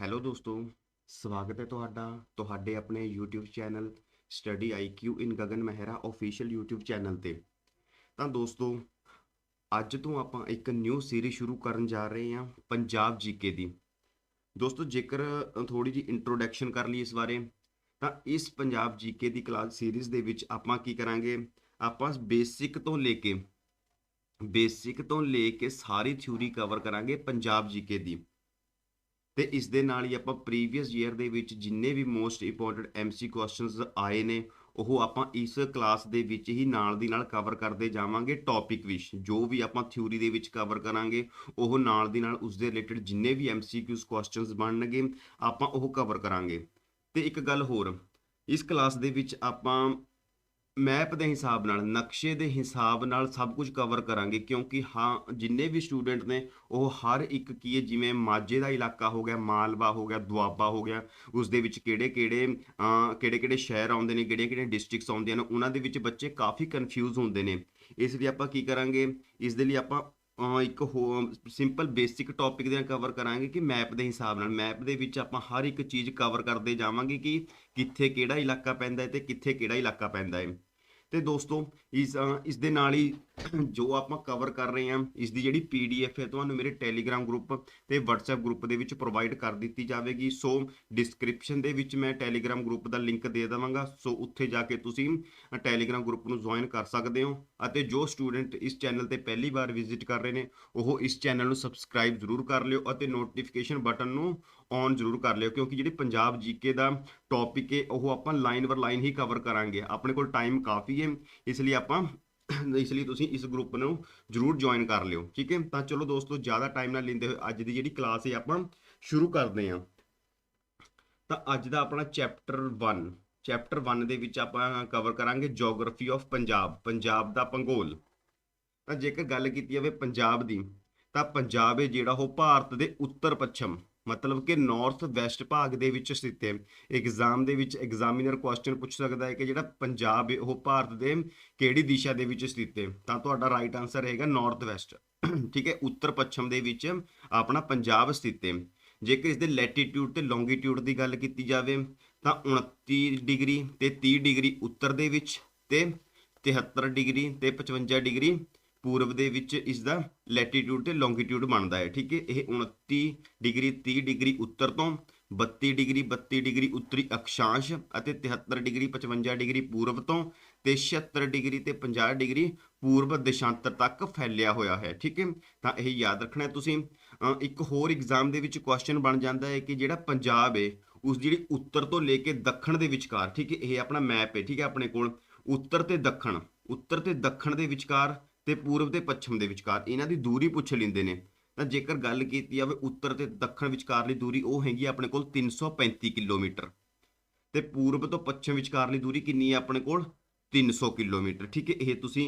Hello ਦੋਸਤੋ, ਸਵਾਗਤ ਹੈ ਤੁਹਾਡਾ, ਤੁਹਾਡੇ ਆਪਣੇ YouTube channel study IQ in Gagan Mehra official YouTube channel ਤੇ। ਤਾਂ ਦੋਸਤੋ, ਅੱਜ ਤੋਂ ਆਪਾਂ ਇੱਕ ਨਿਊ ਸੀਰੀਜ਼ ਸ਼ੁਰੂ ਕਰਨ ਜਾ ਰਹੇ ਹਾਂ, ਪੰਜਾਬ ਜੀਕੇ ਦੀ। ਦੋਸਤੋ, ਜੇਕਰ ਥੋੜੀ ਜੀ ਇੰਟਰੋਡਕਸ਼ਨ ਕਰ ਲਈ ਇਸ ਬਾਰੇ, ਤਾਂ ਇਸ ਪੰਜਾਬ ਜੀਕੇ ਦੀ ਕਲਾਸ ਸੀਰੀਜ਼ ਦੇ ਵਿੱਚ ਆਪਾਂ ਕੀ ਕਰਾਂਗੇ? ਆਪਾਂ ਬੇਸਿਕ ਤੋਂ ਲੈ ਕੇ ਬੇਸਿਕ ਤੋਂ ਲੈ ਕੇ ਸਾਰੀ ਥਿਊਰੀ ਕਵਰ ਕਰਾਂਗੇ ਪੰਜਾਬ ਜੀਕੇ ਦੀ। ਤੇ ਇਸ ਦੇ ਨਾਲ ਹੀ ਆਪਾਂ ਪ੍ਰੀਵੀਅਸ ਈਅਰ ਦੇ ਵਿੱਚ ਜਿੰਨੇ ਵੀ ਮੋਸਟ ਇੰਪੋਰਟੈਂਟ ਐਮਸੀ ਕੁਐਸਚਨਸ ਆਏ ਨੇ, ਉਹ ਆਪਾਂ ਇਸ ਕਲਾਸ ਦੇ ਵਿੱਚ ਹੀ ਨਾਲ ਦੀ ਨਾਲ ਕਵਰ ਕਰਦੇ ਜਾਵਾਂਗੇ ਟੌਪਿਕ ਵਿੱਚ। ਜੋ ਵੀ ਆਪਾਂ ਥਿਊਰੀ ਦੇ ਵਿੱਚ ਕਵਰ ਕਰਾਂਗੇ, ਉਹ ਨਾਲ ਦੀ ਨਾਲ ਉਸ ਦੇ ਰਿਲੇਟਡ ਜਿੰਨੇ ਵੀ ਐਮਸੀਕਿਊਜ਼ ਕੁਐਸਚਨਸ ਬਣਨਗੇ, ਆਪਾਂ ਉਹ ਕਵਰ ਕਰਾਂਗੇ। ਤੇ ਇੱਕ ਗੱਲ ਹੋਰ, ਇਸ ਕਲਾਸ ਦੇ ਵਿੱਚ ਆਪਾਂ ਮੈਪ ਦੇ ਹਿਸਾਬ ਨਾਲ, ਨਕਸ਼ੇ ਦੇ ਹਿਸਾਬ ਨਾਲ ਸਭ ਕੁਝ ਕਵਰ ਕਰਾਂਗੇ, ਕਿਉਂਕਿ ਹਾਂ, ਜਿੰਨੇ ਵੀ ਸਟੂਡੈਂਟ ਨੇ, ਉਹ ਹਰ ਇੱਕ ਕੀ ਹੈ, ਜਿਵੇਂ ਮਾਝੇ ਦਾ ਇਲਾਕਾ ਹੋ ਗਿਆ, ਮਾਲਵਾ ਹੋ ਗਿਆ, ਦੁਆਬਾ ਹੋ ਗਿਆ, ਉਸ ਦੇ ਵਿੱਚ ਕਿਹੜੇ ਕਿਹੜੇ ਕਿਹੜੇ ਕਿਹੜੇ ਸ਼ਹਿਰ ਆਉਂਦੇ ਨੇ ਕਿਹੜੀਆਂ ਕਿਹੜੀਆਂ ਡਿਸਟ੍ਰਿਕਟਸ ਆਉਂਦੀਆਂ ਨੇ, ਉਹਨਾਂ ਦੇ ਵਿੱਚ ਬੱਚੇ ਕਾਫੀ ਕਨਫਿਊਜ਼ ਹੁੰਦੇ ਨੇ। ਇਸ ਲਈ ਆਪਾਂ ਕੀ ਕਰਾਂਗੇ, ਇਸ ਦੇ ਲਈ ਆਪਾਂ ਅਹ ਇੱਕ ਸਿੰਪਲ ਬੇਸਿਕ ਟੌਪਿਕ ਦੇ ਨਾਲ ਕਵਰ ਕਰਾਂਗੇ ਕਿ ਮੈਪ ਦੇ ਹਿਸਾਬ ਨਾਲ। ਮੈਪ ਦੇ ਵਿੱਚ ਆਪਾਂ ਹਰ ਇੱਕ ਚੀਜ਼ ਕਵਰ ਕਰਦੇ ਜਾਵਾਂਗੇ ਕਿ ਕਿੱਥੇ ਕਿਹੜਾ ਇਲਾਕਾ ਪੈਂਦਾ ਹੈ ਤੇ ਕਿੱਥੇ ਕਿਹੜਾ ਇਲਾਕਾ ਪੈਂਦਾ ਹੈ। ਤੇ ਦੋਸਤੋ ਇਸ ਇਸ ਦੇ ਨਾਲ ਹੀ ਜੋ ਆਪਾਂ ਕਵਰ ਕਰ ਰਹੇ ਹਾਂ ਇਸ ਦੀ ਜਿਹੜੀ ਪੀਡੀਐਫ ਹੈ, ਤੁਹਾਨੂੰ ਮੇਰੇ ਟੈਲੀਗ੍ਰਾਮ ਗਰੁੱਪ ਤੇ WhatsApp ਗਰੁੱਪ ਦੇ ਵਿੱਚ ਪ੍ਰੋਵਾਈਡ ਕਰ ਦਿੱਤੀ ਜਾਵੇਗੀ। ਸੋ ਡਿਸਕ੍ਰਿਪਸ਼ਨ ਦੇ ਵਿੱਚ ਮੈਂ ਟੈਲੀਗ੍ਰਾਮ ਗਰੁੱਪ ਦਾ ਲਿੰਕ ਦੇ ਦੇਵਾਂਗਾ। ਸੋ ਉੱਥੇ ਜਾ ਕੇ ਤੁਸੀਂ ਟੈਲੀਗ੍ਰਾਮ ਗਰੁੱਪ ਨੂੰ ਜੁਆਇਨ ਕਰ ਸਕਦੇ ਹੋ। ਅਤੇ ਜੋ ਸਟੂਡੈਂਟ ਇਸ ਚੈਨਲ ਤੇ ਪਹਿਲੀ ਵਾਰ ਵਿਜ਼ਿਟ ਕਰ ਰਹੇ ਨੇ, ਉਹ ਇਸ ਚੈਨਲ ਨੂੰ ਸਬਸਕ੍ਰਾਈਬ ਜ਼ਰੂਰ ਕਰ ਲਿਓ ਅਤੇ ਨੋਟੀਫਿਕੇਸ਼ਨ ਬਟਨ ਨੂੰ ਔਨ ਜ਼ਰੂਰ ਕਰ ਲਿਓ, ਕਿਉਂਕਿ ਜਿਹੜੀ ਪੰਜਾਬ ਜੀਕੇ ਦਾ ਟੌਪਿਕ ਹੈ, ਉਹ ਆਪਾਂ ਲਾਈਨ ਵਰ ਲਾਈਨ ਹੀ ਕਵਰ ਕਰਾਂਗੇ। ਆਪਣੇ ਕੋਲ ਟਾਈਮ ਕਾਫੀ ਹੈ, ਇਸ ਲਈ ਆਪਾਂ ਇਸ ਲਈ ਤੁਸੀਂ ਇਸ ਗਰੁੱਪ ਨੂੰ ਜਰੂਰ ਜੁਆਇਨ ਕਰ ਲਿਓ, ਠੀਕ ਹੈ? ਤਾਂ ਚਲੋ ਦੋਸਤੋ, ਜ਼ਿਆਦਾ ਟਾਈਮ ਨਾ ਲੈਂਦੇ ਹੋਏ ਅੱਜ ਦੀ ਜਿਹੜੀ ਕਲਾਸ ਹੈ ਆਪਾਂ ਸ਼ੁਰੂ ਕਰਦੇ ਹਾਂ। ਤਾਂ ਅੱਜ ਦਾ ਆਪਣਾ ਚੈਪਟਰ 1 ਚੈਪਟਰ 1 ਦੇ ਵਿੱਚ ਆਪਾਂ ਕਵਰ ਕਰਾਂਗੇ ਜੀਓਗ੍ਰਾਫੀ ਆਫ ਪੰਜਾਬ ਪੰਜਾਬ ਦਾ ਭੰਗੋਲ। ਤਾਂ ਜੇਕਰ ਗੱਲ ਕੀਤੀ ਜਾਵੇ ਪੰਜਾਬ ਦੀ, ਤਾਂ ਪੰਜਾਬ ਹੈ ਜਿਹੜਾ ਉਹ ਭਾਰਤ ਦੇ ਉੱਤਰ ਪੱਛਮ ਮਤਲਬ ਕਿ ਨਾਰਥ ਵੈਸਟ ਭਾਗ ਦੇ ਵਿੱਚ ਸਥਿਤ ਹੈ। ਐਗਜ਼ਾਮ ਦੇ ਵਿੱਚ ਐਗਜ਼ਾਮੀਨਰ ਕੁਐਸਚਨ ਪੁੱਛ ਸਕਦਾ ਹੈ ਕਿ ਜਿਹੜਾ ਪੰਜਾਬ ਹੈ, ਉਹ ਭਾਰਤ ਦੇ ਕਿਹੜੀ ਦਿਸ਼ਾ ਦੇ ਵਿੱਚ ਸਥਿਤ ਹੈ? ਤਾਂ ਤੁਹਾਡਾ ਰਾਈਟ ਆਨਸਰ ਰਹੇਗਾ ਨਾਰਥ ਵੈਸਟ ਠੀਕ ਹੈ? ਉੱਤਰ ਪੱਛਮ ਦੇ ਵਿੱਚ ਆਪਣਾ ਪੰਜਾਬ ਸਥਿਤ ਹੈ। ਜੇਕਰ ਇਸ ਦੇ ਲੈਟੀਟਿਊਡ ਤੇ ਲੌਂਗੀਟਿਊਡ ਦੀ ਗੱਲ ਕੀਤੀ ਜਾਵੇ, ਤਾਂ 29 ਡਿਗਰੀ ਤੇ 30 ਡਿਗਰੀ ਉੱਤਰ ਦੇ ਵਿੱਚ ਤੇ 73 ਡਿਗਰੀ ਤੇ 55 ਡਿਗਰੀ ਪੂਰਬ ਦੇ ਵਿੱਚ ਇਸ ਦਾ ਲੈਟੀਟਿਊਡ ਤੇ ਲੌਂਗੀਟਿਊਡ ਬਣਦਾ ਹੈ, ਠੀਕ ਹੈ? ਇਹ 29 ਡਿਗਰੀ 30 ਡਿਗਰੀ ਉੱਤਰ ਤੋਂ 32 ਡਿਗਰੀ 32 ਡਿਗਰੀ ਉੱਤਰੀ ਅਕਸ਼ਾਂਸ਼ ਅਤੇ 73 ਡਿਗਰੀ 55 ਡਿਗਰੀ ਪੂਰਬ ਤੋਂ ਤੇ 76 ਡਿਗਰੀ ਤੇ 50 ਡਿਗਰੀ ਪੂਰਬ ਦਿਸ਼ਾਂਤਰ ਤੱਕ ਫੈਲਿਆ ਹੋਇਆ ਹੈ, ਠੀਕ ਹੈ? ਤਾਂ ਇਹ ਯਾਦ ਰੱਖਣਾ ਤੁਸੀਂ। ਇੱਕ ਹੋਰ ਐਗਜ਼ਾਮ ਦੇ ਵਿੱਚ ਕੁਐਸਚਨ ਬਣ ਜਾਂਦਾ ਹੈ ਕਿ ਜਿਹੜਾ ਪੰਜਾਬ ਹੈ, ਉਸ ਜਿਹੜੀ ਉੱਤਰ ਤੋਂ ਲੈ ਕੇ ਦੱਖਣ ਦੇ ਵਿਚਕਾਰ, ਠੀਕ ਹੈ? ਇਹ ਆਪਣਾ ਮੈਪ ਹੈ, ਠੀਕ ਹੈ? ਆਪਣੇ ਕੋਲ। ਉੱਤਰ ਤੇ ਦੱਖਣ, ਉੱਤਰ ਤੇ ਦੱਖਣ ਦੇ ਵਿਚਕਾਰ ਤੇ ਪੂਰਬ ਤੇ ਪੱਛਮ ਦੇ ਵਿਚਕਾਰ, ਇਹਨਾਂ ਦੀ ਦੂਰੀ ਪੁੱਛ ਲੈਂਦੇ ਨੇ। ਤਾਂ ਜੇਕਰ ਗੱਲ ਕੀਤੀ ਜਾਵੇ ਉੱਤਰ ਤੇ ਦੱਖਣ ਵਿਚਕਾਰਲੀ ਦੂਰੀ, ਉਹ ਹੈਗੀ ਆਪਣੇ ਕੋਲ 335 ਕਿਲੋਮੀਟਰ। ਤੇ ਪੂਰਬ ਤੋਂ ਪੱਛਮ ਵਿਚਕਾਰਲੀ ਦੂਰੀ ਕਿੰਨੀ ਹੈ ਆਪਣੇ ਕੋਲ? 300 ਕਿਲੋਮੀਟਰ। ਠੀਕ ਹੈ, ਇਹ ਤੁਸੀਂ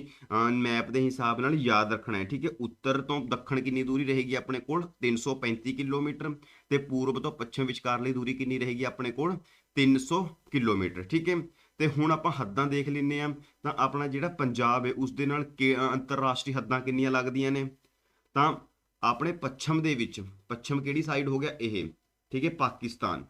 ਮੈਪ ਦੇ ਹਿਸਾਬ ਨਾਲ ਯਾਦ ਰੱਖਣਾ ਹੈ। ਠੀਕ ਹੈ, ਉੱਤਰ ਤੋਂ ਦੱਖਣ ਕਿੰਨੀ ਦੂਰੀ ਰਹੇਗੀ ਆਪਣੇ ਕੋਲ? 335 ਕਿਲੋਮੀਟਰ। ਤੇ ਪੂਰਬ ਤੋਂ ਪੱਛਮ ਵਿਚਕਾਰਲੀ ਦੂਰੀ ਕਿੰਨੀ ਰਹੇਗੀ ਆਪਣੇ ਕੋਲ? 300 ਕਿਲੋਮੀਟਰ। ਠੀਕ ਹੈ ਤੇ ਹੁਣ ਆਪਾਂ ਹੱਦਾਂ ਦੇਖ ਲੈਂਦੇ ਆ ਤਾਂ ਆਪਣਾ ਜਿਹੜਾ ਪੰਜਾਬ ਹੈ ਉਸ ਦੇ ਨਾਲ ਕਿ- ਅੰਤਰਰਾਸ਼ਟਰੀ ਹੱਦਾਂ ਕਿੰਨੀਆਂ ਲੱਗਦੀਆਂ ਨੇ? ਤਾਂ ਆਪਣੇ ਪੱਛਮ ਦੇ ਵਿੱਚ, ਪੱਛਮ ਕਿਹੜੀ ਸਾਈਡ ਹੋ ਗਿਆ? ਇਹ, ਠੀਕ ਹੈ, ਪਾਕਿਸਤਾਨ।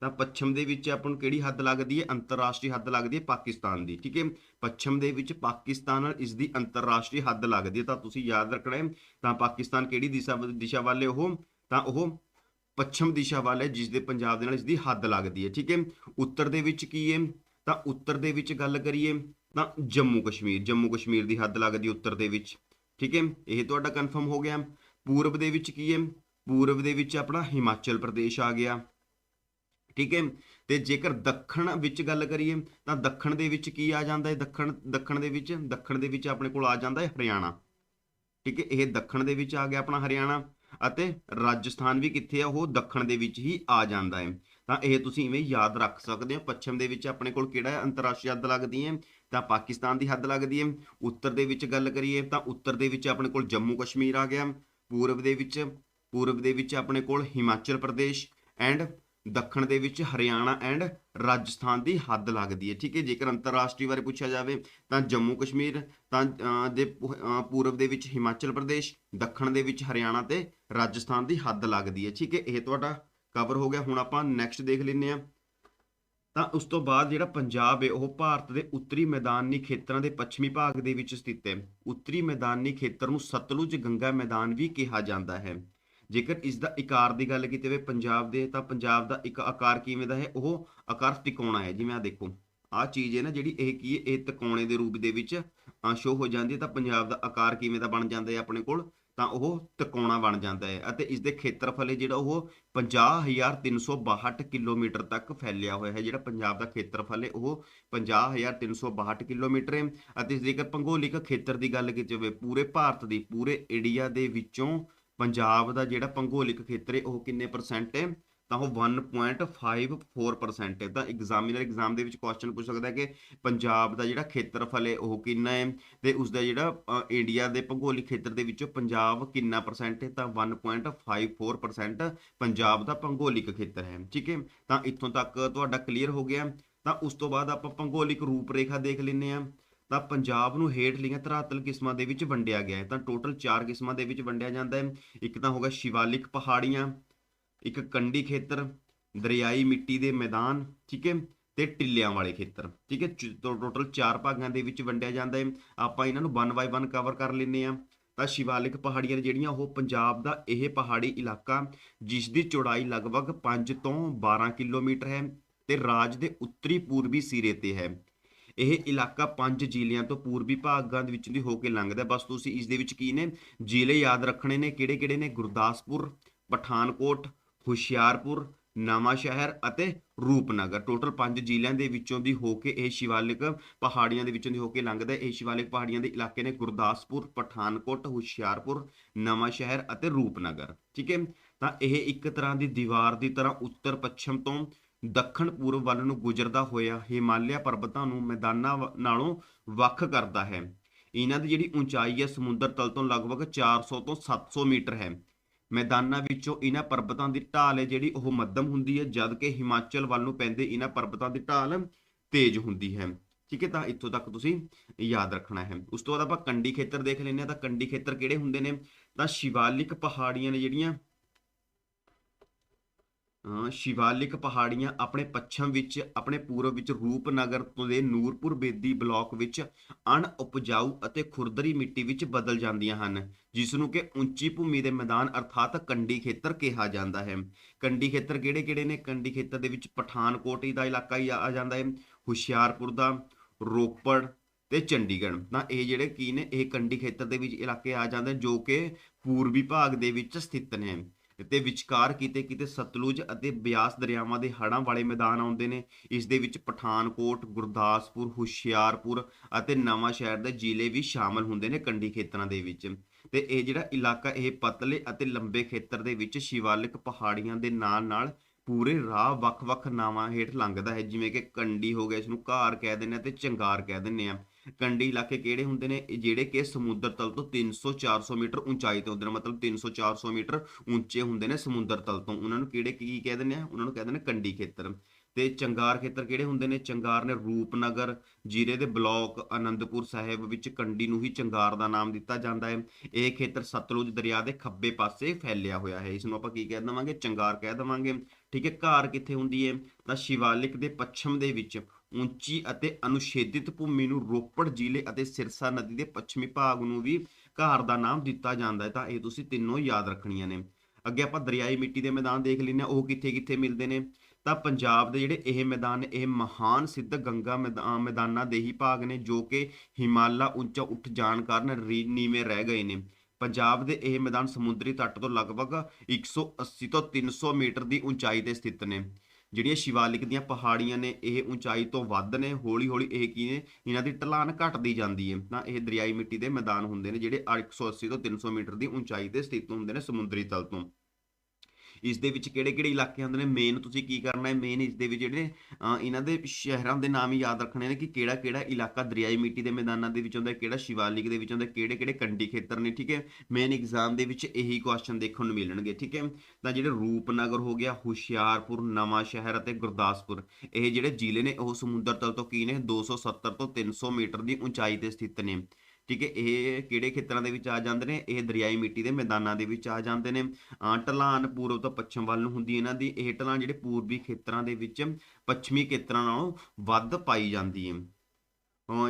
ਤਾਂ ਪੱਛਮ ਦੇ ਵਿੱਚ ਆਪਾਂ ਨੂੰ ਕਿਹੜੀ ਹੱਦ ਲੱਗਦੀ ਹੈ? ਅੰਤਰਰਾਸ਼ਟਰੀ ਹੱਦ ਲੱਗਦੀ ਹੈ ਪਾਕਿਸਤਾਨ ਦੀ, ਠੀਕ ਹੈ? ਪੱਛਮ ਦੇ ਵਿੱਚ ਪਾਕਿਸਤਾਨ ਨਾਲ ਇਸ ਦੀ ਅੰਤਰਰਾਸ਼ਟਰੀ ਹੱਦ ਲੱਗਦੀ ਹੈ। ਤਾਂ ਤੁਸੀਂ ਯਾਦ ਰੱਖਣਾ ਹੈ, ਤਾਂ ਪਾਕਿਸਤਾਨ ਕਿਹੜੀ ਦਿਸ਼ਾ ਦਿਸ਼ਾ ਵਾਲੇ ਉਹ? ਤਾਂ ਉਹ ਪੱਛਮ ਦਿਸ਼ਾ ਵਾਲੇ ਜਿਸ ਦੇ ਪੰਜਾਬ ਦੇ ਨਾਲ ਇਸ ਦੀ ਹੱਦ ਲੱਗਦੀ ਹੈ, ਠੀਕ ਹੈ? ਉੱਤਰ ਦੇ ਵਿੱਚ ਕੀ ਹੈ? ਤਾਂ ਉੱਤਰ ਦੇ ਵਿੱਚ ਗੱਲ ਕਰੀਏ ਤਾਂ ਜੰਮੂ ਕਸ਼ਮੀਰ ਜੰਮੂ ਕਸ਼ਮੀਰ ਦੀ ਹੱਦ ਲੱਗਦੀ ਉੱਤਰ ਦੇ ਵਿੱਚ, ਠੀਕ ਹੈ? ਇਹ ਤੁਹਾਡਾ ਕਨਫਰਮ ਹੋ ਗਿਆ। ਪੂਰਬ ਦੇ ਵਿੱਚ ਕੀ ਹੈ? ਪੂਰਬ ਦੇ ਵਿੱਚ ਆਪਣਾ ਹਿਮਾਚਲ ਪ੍ਰਦੇਸ਼ ਆ ਗਿਆ, ਠੀਕ ਹੈ? ਤੇ ਜੇਕਰ ਦੱਖਣ ਵਿੱਚ ਗੱਲ ਕਰੀਏ ਤਾਂ ਦੱਖਣ ਦੇ ਵਿੱਚ ਕੀ ਆ ਜਾਂਦਾ ਹੈ? ਦੱਖਣ ਦੱਖਣ ਦੇ ਵਿੱਚ, ਦੱਖਣ ਦੇ ਵਿੱਚ ਆਪਣੇ ਕੋਲ ਆ ਜਾਂਦਾ ਹੈ ਹਰਿਆਣਾ, ਠੀਕ ਹੈ? ਇਹ ਦੱਖਣ ਦੇ ਵਿੱਚ ਆ ਗਿਆ ਆਪਣਾ ਹਰਿਆਣਾ ਅਤੇ ਰਾਜਸਥਾਨ ਵੀ ਕਿੱਥੇ ਆ? ਉਹ ਦੱਖਣ ਦੇ ਵਿੱਚ ਹੀ ਆ ਜਾਂਦਾ ਹੈ। ਤਾਂ ਇਹ ਤੁਸੀਂ ਇਵੇਂ ਯਾਦ ਰੱਖ ਸਕਦੇ ਹੋ, ਪੱਛਮ ਦੇ ਵਿੱਚ ਆਪਣੇ ਕੋਲ ਕਿਹੜਾ ਅੰਤਰਰਾਸ਼ਟਰੀ ਹੱਦ ਲੱਗਦੀ ਹੈ। ਤਾਂ ਪਾਕਿਸਤਾਨ ਦੀ ਹੱਦ ਲੱਗਦੀ ਹੈ। ਉੱਤਰ ਦੇ ਵਿੱਚ ਗੱਲ ਕਰੀਏ ਤਾਂ ਉੱਤਰ ਦੇ ਵਿੱਚ ਆਪਣੇ ਕੋਲ ਜੰਮੂ ਕਸ਼ਮੀਰ ਆ ਗਿਆ। ਪੂਰਬ ਦੇ ਵਿੱਚ, ਪੂਰਬ ਦੇ ਵਿੱਚ ਆਪਣੇ ਕੋਲ ਹਿਮਾਚਲ ਪ੍ਰਦੇਸ਼ ਐਂਡ ਦੱਖਣ ਦੇ ਵਿੱਚ ਹਰਿਆਣਾ ਐਂਡ ਰਾਜਸਥਾਨ ਦੀ ਹੱਦ ਲੱਗਦੀ ਹੈ। ਠੀਕ ਹੈ, ਜੇਕਰ ਅੰਤਰਰਾਸ਼ਟਰੀ ਬਾਰੇ ਪੁੱਛਿਆ ਜਾਵੇ ਤਾਂ ਜੰਮੂ ਕਸ਼ਮੀਰ, ਤਾਂ ਦੇ ਪੂਰਬ ਦੇ ਵਿੱਚ ਹਿਮਾਚਲ ਪ੍ਰਦੇਸ਼, ਦੱਖਣ ਦੇ ਵਿੱਚ ਹਰਿਆਣਾ ਤੇ ਰਾਜਸਥਾਨ ਦੀ ਹੱਦ ਲੱਗਦੀ ਹੈ। ਠੀਕ ਹੈ, ਇਹ ਤੁਹਾਡਾ ਕਵਰ ਹੋ ਗਿਆ। ਹੁਣ ਆਪਾਂ ਨੈਕਸਟ ਦੇਖ ਲੈਂਦੇ ਆ ਤਾਂ ਉਸ ਤੋਂ ਬਾਅਦ ਜਿਹੜਾ ਪੰਜਾਬ ਹੈ ਉਹ ਭਾਰਤ ਦੇ ਉੱਤਰੀ ਮੈਦਾਨੀ ਖੇਤਰਾਂ ਦੇ ਪੱਛਮੀ ਭਾਗ ਦੇ ਵਿੱਚ ਸਥਿਤ ਹੈ। ਉੱਤਰੀ ਮੈਦਾਨੀ ਖੇਤਰ ਨੂੰ ਸਤਲੁਜ ਗੰਗਾ ਮੈਦਾਨ ਵੀ ਕਿਹਾ ਜਾਂਦਾ ਹੈ। ਜੇਕਰ ਇਸ ਦਾ ਆਕਾਰ ਦੀ ਗੱਲ ਕੀਤੀ ਜਾਵੇ ਪੰਜਾਬ ਦੇ, ਤਾਂ ਪੰਜਾਬ ਦਾ ਇੱਕ ਆਕਾਰ ਕਿਵੇਂ ਦਾ ਹੈ? ਉਹ ਆਕਾਰ ਤਿਕੋਣਾ ਹੈ। ਜਿਵੇਂ ਆ ਦੇਖੋ, ਆਹ ਚੀਜ਼ ਹੈ ਨਾ ਜਿਹੜੀ ਇਹ ਕੀ ਹੈ? ਇਹ ਤਿਕੋਣੇ ਦੇ ਰੂਪ ਦੇ ਵਿੱਚ ਸ਼ੋ ਹੋ ਜਾਂਦੀ ਹੈ। ਤਾਂ ਪੰਜਾਬ ਦਾ ਆਕਾਰ ਕਿਵੇਂ ਦਾ ਬਣ ਜਾਂਦਾ ਹੈ ਆਪਣੇ ਕੋਲ? ਤਾਂ ਉਹ ਤਿਕੋਣਾ ਬਣ ਜਾਂਦਾ ਹੈ ਅਤੇ ਇਸ ਦੇ ਖੇਤਰਫਲ ਹੈ ਜਿਹੜਾ ਉਹ 50362 ਕਿਲੋਮੀਟਰ ਤੱਕ ਫੈਲਿਆ ਹੋਇਆ ਹੈ, ਜਿਹੜਾ ਪੰਜਾਬ ਦਾ ਖੇਤਰਫਲ ਹੈ ਉਹ 50362 ਕਿਲੋਮੀਟਰ ਹੈ ਅਤੇ ਜੇਕਰ ਭੂਗੋਲਿਕ ਖੇਤਰ ਦੀ ਗੱਲ ਕੀਤੀ ਜਾਵੇ, ਪੂਰੇ ਭਾਰਤ ਦੀ, ਪੂਰੇ ਇੰਡੀਆ ਦੇ ਵਿੱਚੋਂ ਪੰਜਾਬ ਦਾ ਜਿਹੜਾ ਭੂਗੋਲਿਕ ਖੇਤਰ ਹੈ ਉਹ ਕਿੰਨੇ ਪਰਸੈਂਟ ਹੈ? ਤਾਂ ਉਹ 1.54% ਹੈ। ਤਾਂ ਐਗਜ਼ਾਮੀਨਰ ਐਗਜ਼ਾਮ ਦੇ ਵਿੱਚ ਕੁਐਸਚਨ ਪੁੱਛ ਸਕਦਾ ਹੈ ਕਿ ਪੰਜਾਬ ਦਾ ਜਿਹੜਾ ਖੇਤਰਫਲ ਹੈ ਉਹ ਕਿੰਨਾ ਹੈ ਤੇ ਉਸ ਦਾ ਜਿਹੜਾ ਇੰਡੀਆ ਦੇ ਭੂਗੋਲਿਕ ਖੇਤਰ ਦੇ ਵਿੱਚੋਂ ਪੰਜਾਬ ਕਿੰਨਾ ਪਰਸੈਂਟ ਹੈ, ਤਾਂ 1.54% ਪੰਜਾਬ ਦਾ ਭੂਗੋਲਿਕ ਖੇਤਰ ਹੈ। ਠੀਕ ਹੈ? ਤਾਂ ਇੱਥੋਂ ਤੱਕ ਤੁਹਾਡਾ ਕਲੀਅਰ ਹੋ ਗਿਆ। ਤਾਂ ਉਸ ਤੋਂ ਬਾਅਦ ਆਪਾਂ ਭੂਗੋਲਿਕ ਰੂਪਰੇਖਾ ਦੇਖ ਲੈਂਦੇ ਹਾਂ। ਤਾਂ ਪੰਜਾਬ ਨੂੰ ਹੇਠ ਲਿਖੀਆਂ ਧਰਾਤਲ ਕਿਸਮਾਂ ਦੇ ਵਿੱਚ ਵੰਡਿਆ ਗਿਆ ਹੈ। ਤਾਂ ਟੋਟਲ 4 ਕਿਸਮਾਂ ਦੇ ਵਿੱਚ ਵੰਡਿਆ ਜਾਂਦਾ ਹੈ। ਇੱਕ ਤਾਂ ਹੋਗਾ ਸ਼ਿਵਾਲਿਕ ਪਹਾੜੀਆਂ ਇੱਕ ਕੰਢੀ ਖੇਤਰ, ਦਰਿਆਈ ਮਿੱਟੀ ਦੇ ਮੈਦਾਨ, ਠੀਕ ਹੈ, ਤੇ ਟਿੱਲਿਆਂ ਵਾਲੇ ਖੇਤਰ, ਠੀਕ ਹੈ ਟੋਟਲ ਚਾਰ ਭਾਗਾਂ ਦੇ ਵਿੱਚ ਵੰਡਿਆ ਜਾਂਦਾ ਹੈ। ਆਪਾਂ ਇਹਨਾਂ ਨੂੰ ਵਨ ਬਾਈ ਵਨ ਕਵਰ ਕਰ ਲੈਂਦੇ ਆ ਤਾਂ ਸ਼ਿਵਾਲਿਕ ਪਹਾੜੀਆਂ ਜਿਹੜੀਆਂ, ਉਹ ਪੰਜਾਬ ਦਾ ਇਹ ਪਹਾੜੀ ਇਲਾਕਾ, ਜਿਸ ਦੀ ਚੌੜਾਈ ਲਗਭਗ 5 ਤੋਂ 12 ਕਿਲੋਮੀਟਰ ਹੈ ਤੇ ਰਾਜ ਦੇ ਉੱਤਰੀ ਪੂਰਬੀ ਸਿਰੇ ਤੇ ਹੈ। ਇਹ ਇਲਾਕਾ ਪੰਜ ਜ਼ਿਲ੍ਹਿਆਂ ਤੋਂ ਪੂਰਬੀ ਭਾਗਾਂ ਦੇ ਵਿੱਚ ਦੀ ਹੋ ਕੇ ਲੰਘਦਾ ਬਸ ਤੁਸੀਂ ਇਸ ਦੇ ਵਿੱਚ ਕੀ ਨੇ? ਜ਼ਿਲ੍ਹੇ ਯਾਦ ਰੱਖਣੇ ਨੇ ਕਿਹੜੇ ਕਿਹੜੇ ਨੇ? ਗੁਰਦਾਸਪੁਰ, ਪਠਾਨਕੋਟ ਹੁਸ਼ਿਆਰਪੁਰ ਨਵਾਂ ਸ਼ਹਿਰ ਅਤੇ ਰੂਪਨਗਰ। ਟੋਟਲ ਪੰਜ ਜ਼ਿਲ੍ਹਿਆਂ ਦੇ ਵਿੱਚੋਂ ਦੀ ਹੋ ਕੇ ਇਹ ਸ਼ਿਵਾਲਿਕ ਪਹਾੜੀਆਂ ਦੇ ਵਿੱਚੋਂ ਦੀ ਹੋ ਕੇ ਲੰਘਦਾ ਹੈ। ਇਹ ਸ਼ਿਵਾਲਿਕ ਪਹਾੜੀਆਂ ਦੇ ਇਲਾਕੇ ਨੇ ਗੁਰਦਾਸਪੁਰ, ਪਠਾਨਕੋਟ, ਹੁਸ਼ਿਆਰਪੁਰ ਨਵਾਂ ਸ਼ਹਿਰ ਅਤੇ ਰੂਪਨਗਰ। ਠੀਕ ਹੈ? ਤਾਂ ਇਹ ਇੱਕ ਤਰ੍ਹਾਂ ਦੀ ਦੀਵਾਰ ਦੀ ਤਰ੍ਹਾਂ ਉੱਤਰ ਪੱਛਮ ਤੋਂ ਦੱਖਣ ਪੂਰਬ ਵੱਲ ਨੂੰ ਗੁਜ਼ਰਦਾ ਹੋਇਆ ਹਿਮਾਲਿਆ ਪਰਬਤਾਂ ਨੂੰ ਮੈਦਾਨਾਂ ਵ- ਨਾਲੋਂ ਵੱਖ ਕਰਦਾ ਹੈ। ਇਹਨਾਂ ਦੀ ਜਿਹੜੀ ਉਚਾਈ ਹੈ ਸਮੁੰਦਰ ਤਲ ਤੋਂ ਲਗਭਗ 400 ਤੋਂ 700 ਮੀਟਰ ਹੈ। ਮੈਦਾਨਾਂ ਵਿੱਚੋਂ ਇਹਨਾਂ ਪਰਬਤਾਂ ਦੀ ਢਾਲ ਹੈ, ਜਿਹੜੀ ਉਹ ਮੱਧਮ ਹੁੰਦੀ ਹੈ, ਜਦ ਕਿ ਹਿਮਾਚਲ ਵੱਲ ਨੂੰ ਪੈਂਦੇ ਇਹਨਾਂ ਪਰਬਤਾਂ ਦੀ ਢਾਲ ਤੇਜ਼ ਹੁੰਦੀ ਹੈ। ਠੀਕ ਹੈ, ਤਾਂ ਇੱਥੋਂ ਤੱਕ ਤੁਸੀਂ ਯਾਦ ਰੱਖਣਾ ਹੈ। ਉਸ ਤੋਂ ਬਾਅਦ ਆਪਾਂ ਕੰਡੀ ਖੇਤਰ ਦੇਖ ਲੈਂਦੇ ਹਾਂ, ਤਾਂ ਕੰਡੀ ਖੇਤਰ ਕਿਹੜੇ ਹੁੰਦੇ ਨੇ? ਤਾਂ ਸ਼ਿਵਾਲਿਕ ਪਹਾੜੀਆਂ ਨੇ ਜਿਹੜੀਆਂ ਸ਼ਿਵਾਲਿਕ ਪਹਾੜੀਆਂ ਆਪਣੇ ਪੱਛਮ ਵਿੱਚ, ਆਪਣੇ ਪੂਰਬ ਵਿੱਚ, ਰੂਪਨਗਰ ਤੋਂ ਦੇ ਨੂਰਪੁਰ ਬੇਦੀ ਬਲਾਕ ਵਿੱਚ ਅਣ ਉਪਜਾਊ ਅਤੇ ਖੁਰਦਰੀ ਮਿੱਟੀ ਵਿੱਚ ਬਦਲ ਜਾਂਦੀਆਂ ਹਨ, ਜਿਸ ਨੂੰ ਕਿ ਉੱਚੀ ਭੂਮੀ ਦੇ ਮੈਦਾਨ ਅਰਥਾਤ ਕੰਡੀ ਖੇਤਰ ਕਿਹਾ ਜਾਂਦਾ ਹੈ। ਕੰਡੀ ਖੇਤਰ ਕਿਹੜੇ ਕਿਹੜੇ ਨੇ? ਕੰਡੀ ਖੇਤਰ ਦੇ ਵਿੱਚ ਪਠਾਨਕੋਟ ਦਾ ਇਲਾਕਾ ਹੀ ਆ ਜਾਂਦਾ ਹੈ, ਹੁਸ਼ਿਆਰਪੁਰ ਦਾ, ਰੋਪੜ ਤੇ ਚੰਡੀਗੜ੍ਹ। ਤਾਂ ਇਹ ਜਿਹੜੇ ਕੀ ਨੇ? ਇਹ ਕੰਡੀ ਖੇਤਰ ਦੇ ਵਿੱਚ ਇਲਾਕੇ ਆ ਜਾਂਦੇ ਜੋ ਕਿ ਪੂਰਬੀ ਭਾਗ ਦੇ ਵਿੱਚ ਸਥਿਤ ਨੇ। ਤੇ ਵਿਚਕਾਰ ਕਿਤੇ ਕਿਤੇ ਸਤਲੁਜ ਅਤੇ ਬਿਆਸ ਦਰਿਆਵਾਂ ਦੇ ਹੜਾਂ ਵਾਲੇ ਮੈਦਾਨ ਆਉਂਦੇ ਨੇ। ਇਸ ਦੇ ਵਿੱਚ ਪਠਾਨਕੋਟ, ਗੁਰਦਾਸਪੁਰ, ਹੁਸ਼ਿਆਰਪੁਰ ਅਤੇ ਨਵਾਂ ਸ਼ਹਿਰ ਦੇ ਜ਼ਿਲ੍ਹੇ ਵੀ ਸ਼ਾਮਲ ਹੁੰਦੇ ਨੇ ਕੰਢੀ ਖੇਤਰਾਂ ਦੇ ਵਿੱਚ। ਤੇ ਇਹ ਜਿਹੜਾ ਇਲਾਕਾ, ਇਹ ਪਤਲੇ ਅਤੇ ਲੰਬੇ ਖੇਤਰ ਦੇ ਵਿੱਚ ਸ਼ਿਵਾਲਿਕ ਪਹਾੜੀਆਂ ਦੇ ਨਾਲ ਨਾਲ ਪੂਰੇ ਰਾਹ ਵੱਖ-ਵੱਖ ਨਾਵਾਂ ਹੇਠ ਲੰਘਦਾ ਹੈ। ਜਿਵੇਂ ਕਿ ਕੰਡੀ ਹੋ ਗਿਆ ਇਸ ਨੂੰ ਘਾਰ ਕਹਿ ਦਿੰਦੇ ਆ ਤੇ ਚੰਗਾਰ ਕਹਿ ਦਿੰਦੇ ਆ ਕੰਡੀ ਇਲਾਕੇ ਕਿਹੜੇ ਹੁੰਦੇ ਨੇ? ਜਿਹੜੇ ਕਿ ਸਮੁੰਦਰ ਤਲ ਤੋਂ 300-400 ਮੀਟਰ ਉਚਾਈ ਤੇ ਹੁੰਦੇ ਨੇ। ਮਤਲਬ 300-400 ਮੀਟਰ ਉੱਚੇ ਹੁੰਦੇ ਨੇ ਸਮੁੰਦਰ ਤਲ ਤੋਂ। ਉਹਨਾਂ ਨੂੰ ਕਿਹੜੇ ਕੀ ਕਹਿ ਦਿੰਦੇ ਆ? ਉਹਨਾਂ ਨੂੰ ਕਹਿੰਦੇ ਨੇ ਕੰਡੀ ਖੇਤਰ। ਤੇ ਚੰਗਾਰ ਖੇਤਰ ਕਿਹੜੇ ਹੁੰਦੇ ਨੇ? ਚੰਗਾਰ ਨੇ ਰੂਪਨਗਰ ਜ਼ਿਲ੍ਹੇ ਦੇ ਬਲਾਕ ਆਨੰਦਪੁਰ ਸਾਹਿਬ ਵਿੱਚ ਕੰਡੀ ਨੂੰ ਹੀ ਚੰਗਾਰ ਦਾ ਨਾਮ ਦਿੱਤਾ ਜਾਂਦਾ ਹੈ। ਇਹ ਖੇਤਰ ਸਤਲੁਜ ਦਰਿਆ ਦੇ ਖੱਬੇ ਪਾਸੇ ਫੈਲਿਆ ਹੋਇਆ ਹੈ। ਇਸ ਨੂੰ ਆਪਾਂ ਕੀ ਕਹਿ ਦੇਵਾਂਗੇ? ਚੰਗਾਰ ਕਹਿ ਦੇਵਾਂਗੇ। ਠੀਕ ਹੈ, ਘਾਰ ਕਿੱਥੇ ਹੁੰਦੀ ਹੈ? ਤਾਂ ਸ਼ਿਵਾਲਿਕ ਦੇ ਪੱਛਮ ਦੇ ਵਿੱਚ ਉੱਚੀ ਅਤੇ ਅਨੁਸ਼ੇਦਿਤ ਭੂਮੀ ਨੂੰ ਰੋਪੜ ਜ਼ਿਲ੍ਹੇ ਅਤੇ ਸਿਰਸਾ ਨਦੀ ਦੇ ਪੱਛਮੀ ਭਾਗ ਨੂੰ ਵੀ ਘਾਰ ਦਾ ਨਾਮ ਦਿੱਤਾ ਜਾਂਦਾ ਹੈ। ਤਾਂ ਇਹ ਤੁਸੀਂ ਤਿੰਨੋਂ ਯਾਦ ਰੱਖਣੀਆਂ ਨੇ। ਅੱਗੇ ਆਪਾਂ ਦਰਿਆਈ ਮਿੱਟੀ ਦੇ ਮੈਦਾਨ ਦੇਖ ਲੈਂਦੇ ਹਾਂ, ਉਹ ਕਿੱਥੇ ਕਿੱਥੇ ਮਿਲਦੇ ਨੇ? ਤਾਂ ਪੰਜਾਬ ਦੇ ਜਿਹੜੇ ਇਹ ਮੈਦਾਨ ਨੇ, ਇਹ ਮਹਾਨ ਸਿੱਧ ਗੰਗਾ ਮੈਦਾਨ ਮੈਦਾਨਾਂ ਦੇ ਹੀ ਭਾਗ ਨੇ, ਜੋ ਕਿ ਹਿਮਾਲਾ ਉੱਚਾ ਉੱਠ ਜਾਣ ਕਾਰਨ ਰੀ- ਨੀਵੇਂ ਰਹਿ ਗਏ ਨੇ। ਪੰਜਾਬ ਦੇ ਇਹ ਮੈਦਾਨ ਸਮੁੰਦਰੀ ਤੱਟ ਤੋਂ ਲਗਭਗ 180 ਤੋਂ 300 ਮੀਟਰ ਦੀ ਉਚਾਈ ਤੇ ਸਥਿਤ ਨੇ। ਜਿਹੜੀਆਂ ਸ਼ਿਵਾਲਿਕ ਦੀਆਂ ਪਹਾੜੀਆਂ ਨੇ, ਇਹ ਉਚਾਈ ਤੋਂ ਵੱਧ ਨੇ ਹੌਲੀ ਹੌਲੀ ਇਹ ਕੀ ਨੇ, ਇਹਨਾਂ ਦੀ ਢਲਾਨ ਘਟਦੀ ਜਾਂਦੀ ਹੈ ਤਾਂ ਇਹ ਦਰਿਆਈ ਮਿੱਟੀ ਦੇ ਮੈਦਾਨ ਹੁੰਦੇ ਨੇ, ਜਿਹੜੇ 180 ਤੋਂ 300 ਮੀਟਰ ਦੀ ਉਚਾਈ ਤੇ ਸਥਿਤ ਹੁੰਦੇ ਨੇ ਸਮੁੰਦਰੀ ਤਲ ਤੋਂ। ਇਸ ਦੇ ਵਿੱਚ ਕਿਹੜੇ ਕਿਹੜੇ ਇਲਾਕੇ ਹੁੰਦੇ ਨੇ? ਮੇਨ ਤੁਸੀਂ ਕੀ ਕਰਨਾ ਹੈ? ਮੇਨ ਇਸ ਦੇ ਵਿੱਚ ਜਿਹੜੇ ਇਹਨਾਂ ਦੇ ਸ਼ਹਿਰਾਂ ਦੇ ਨਾਮ ਯਾਦ ਰੱਖਣੇ ਨੇ ਕਿ ਕਿਹੜਾ ਕਿਹੜਾ ਇਲਾਕਾ ਦਰਿਆਈ ਮਿੱਟੀ ਦੇ ਮੈਦਾਨਾਂ ਦੇ ਵਿੱਚ ਆਉਂਦਾ ਹੈ, ਕਿਹੜਾ ਸ਼ਿਵਾਲਿਕ ਦੇ ਵਿੱਚ ਆਉਂਦਾ ਕਿਹੜੇ ਕਿਹੜੇ ਕੰਢੀ ਖੇਤਰ ਨੇ ਠੀਕ ਹੈ? ਮੇਨ ਐਗਜ਼ਾਮ ਦੇ ਵਿੱਚ ਇਹੀ ਕੁਐਸਚਨ ਦੇਖਣ ਨੂੰ ਮਿਲਣਗੇ ਠੀਕ ਹੈ? ਤਾਂ ਜਿਹੜੇ ਰੂਪਨਗਰ ਹੋ ਗਿਆ ਹੁਸ਼ਿਆਰਪੁਰ ਨਵਾਂ ਸ਼ਹਿਰ ਅਤੇ ਗੁਰਦਾਸਪੁਰ ਇਹ ਜਿਹੜੇ ਜ਼ਿਲ੍ਹੇ ਨੇ ਉਹ ਸਮੁੰਦਰ ਤਲ ਤੋਂ ਕੀ ਨੇ? 270 ਤੋਂ 300 ਮੀਟਰ ਦੀ ਉਚਾਈ ਤੇ ਸਥਿਤ ਨੇ। ਠੀਕ ਹੈ, ਇਹ ਕਿਹੜੇ ਖੇਤਰਾਂ ਦੇ ਵਿੱਚ ਆ ਜਾਂਦੇ ਨੇ? ਇਹ ਦਰਿਆਈ ਮਿੱਟੀ ਦੇ ਮੈਦਾਨਾਂ ਦੇ ਵਿੱਚ ਆ ਜਾਂਦੇ ਨੇ। ਢਲਾਨ ਪੂਰਬ ਤੋਂ ਪੱਛਮ ਵੱਲ ਨੂੰ ਹੁੰਦੀ ਇਹਨਾਂ ਦੀ। ਇਹ ਢਲਾਨ ਜਿਹੜੇ ਪੂਰਬੀ ਖੇਤਰਾਂ ਦੇ ਵਿੱਚ ਪੱਛਮੀ ਖੇਤਰਾਂ ਨਾਲੋਂ ਵੱਧ ਪਾਈ ਜਾਂਦੀ ਹੈ।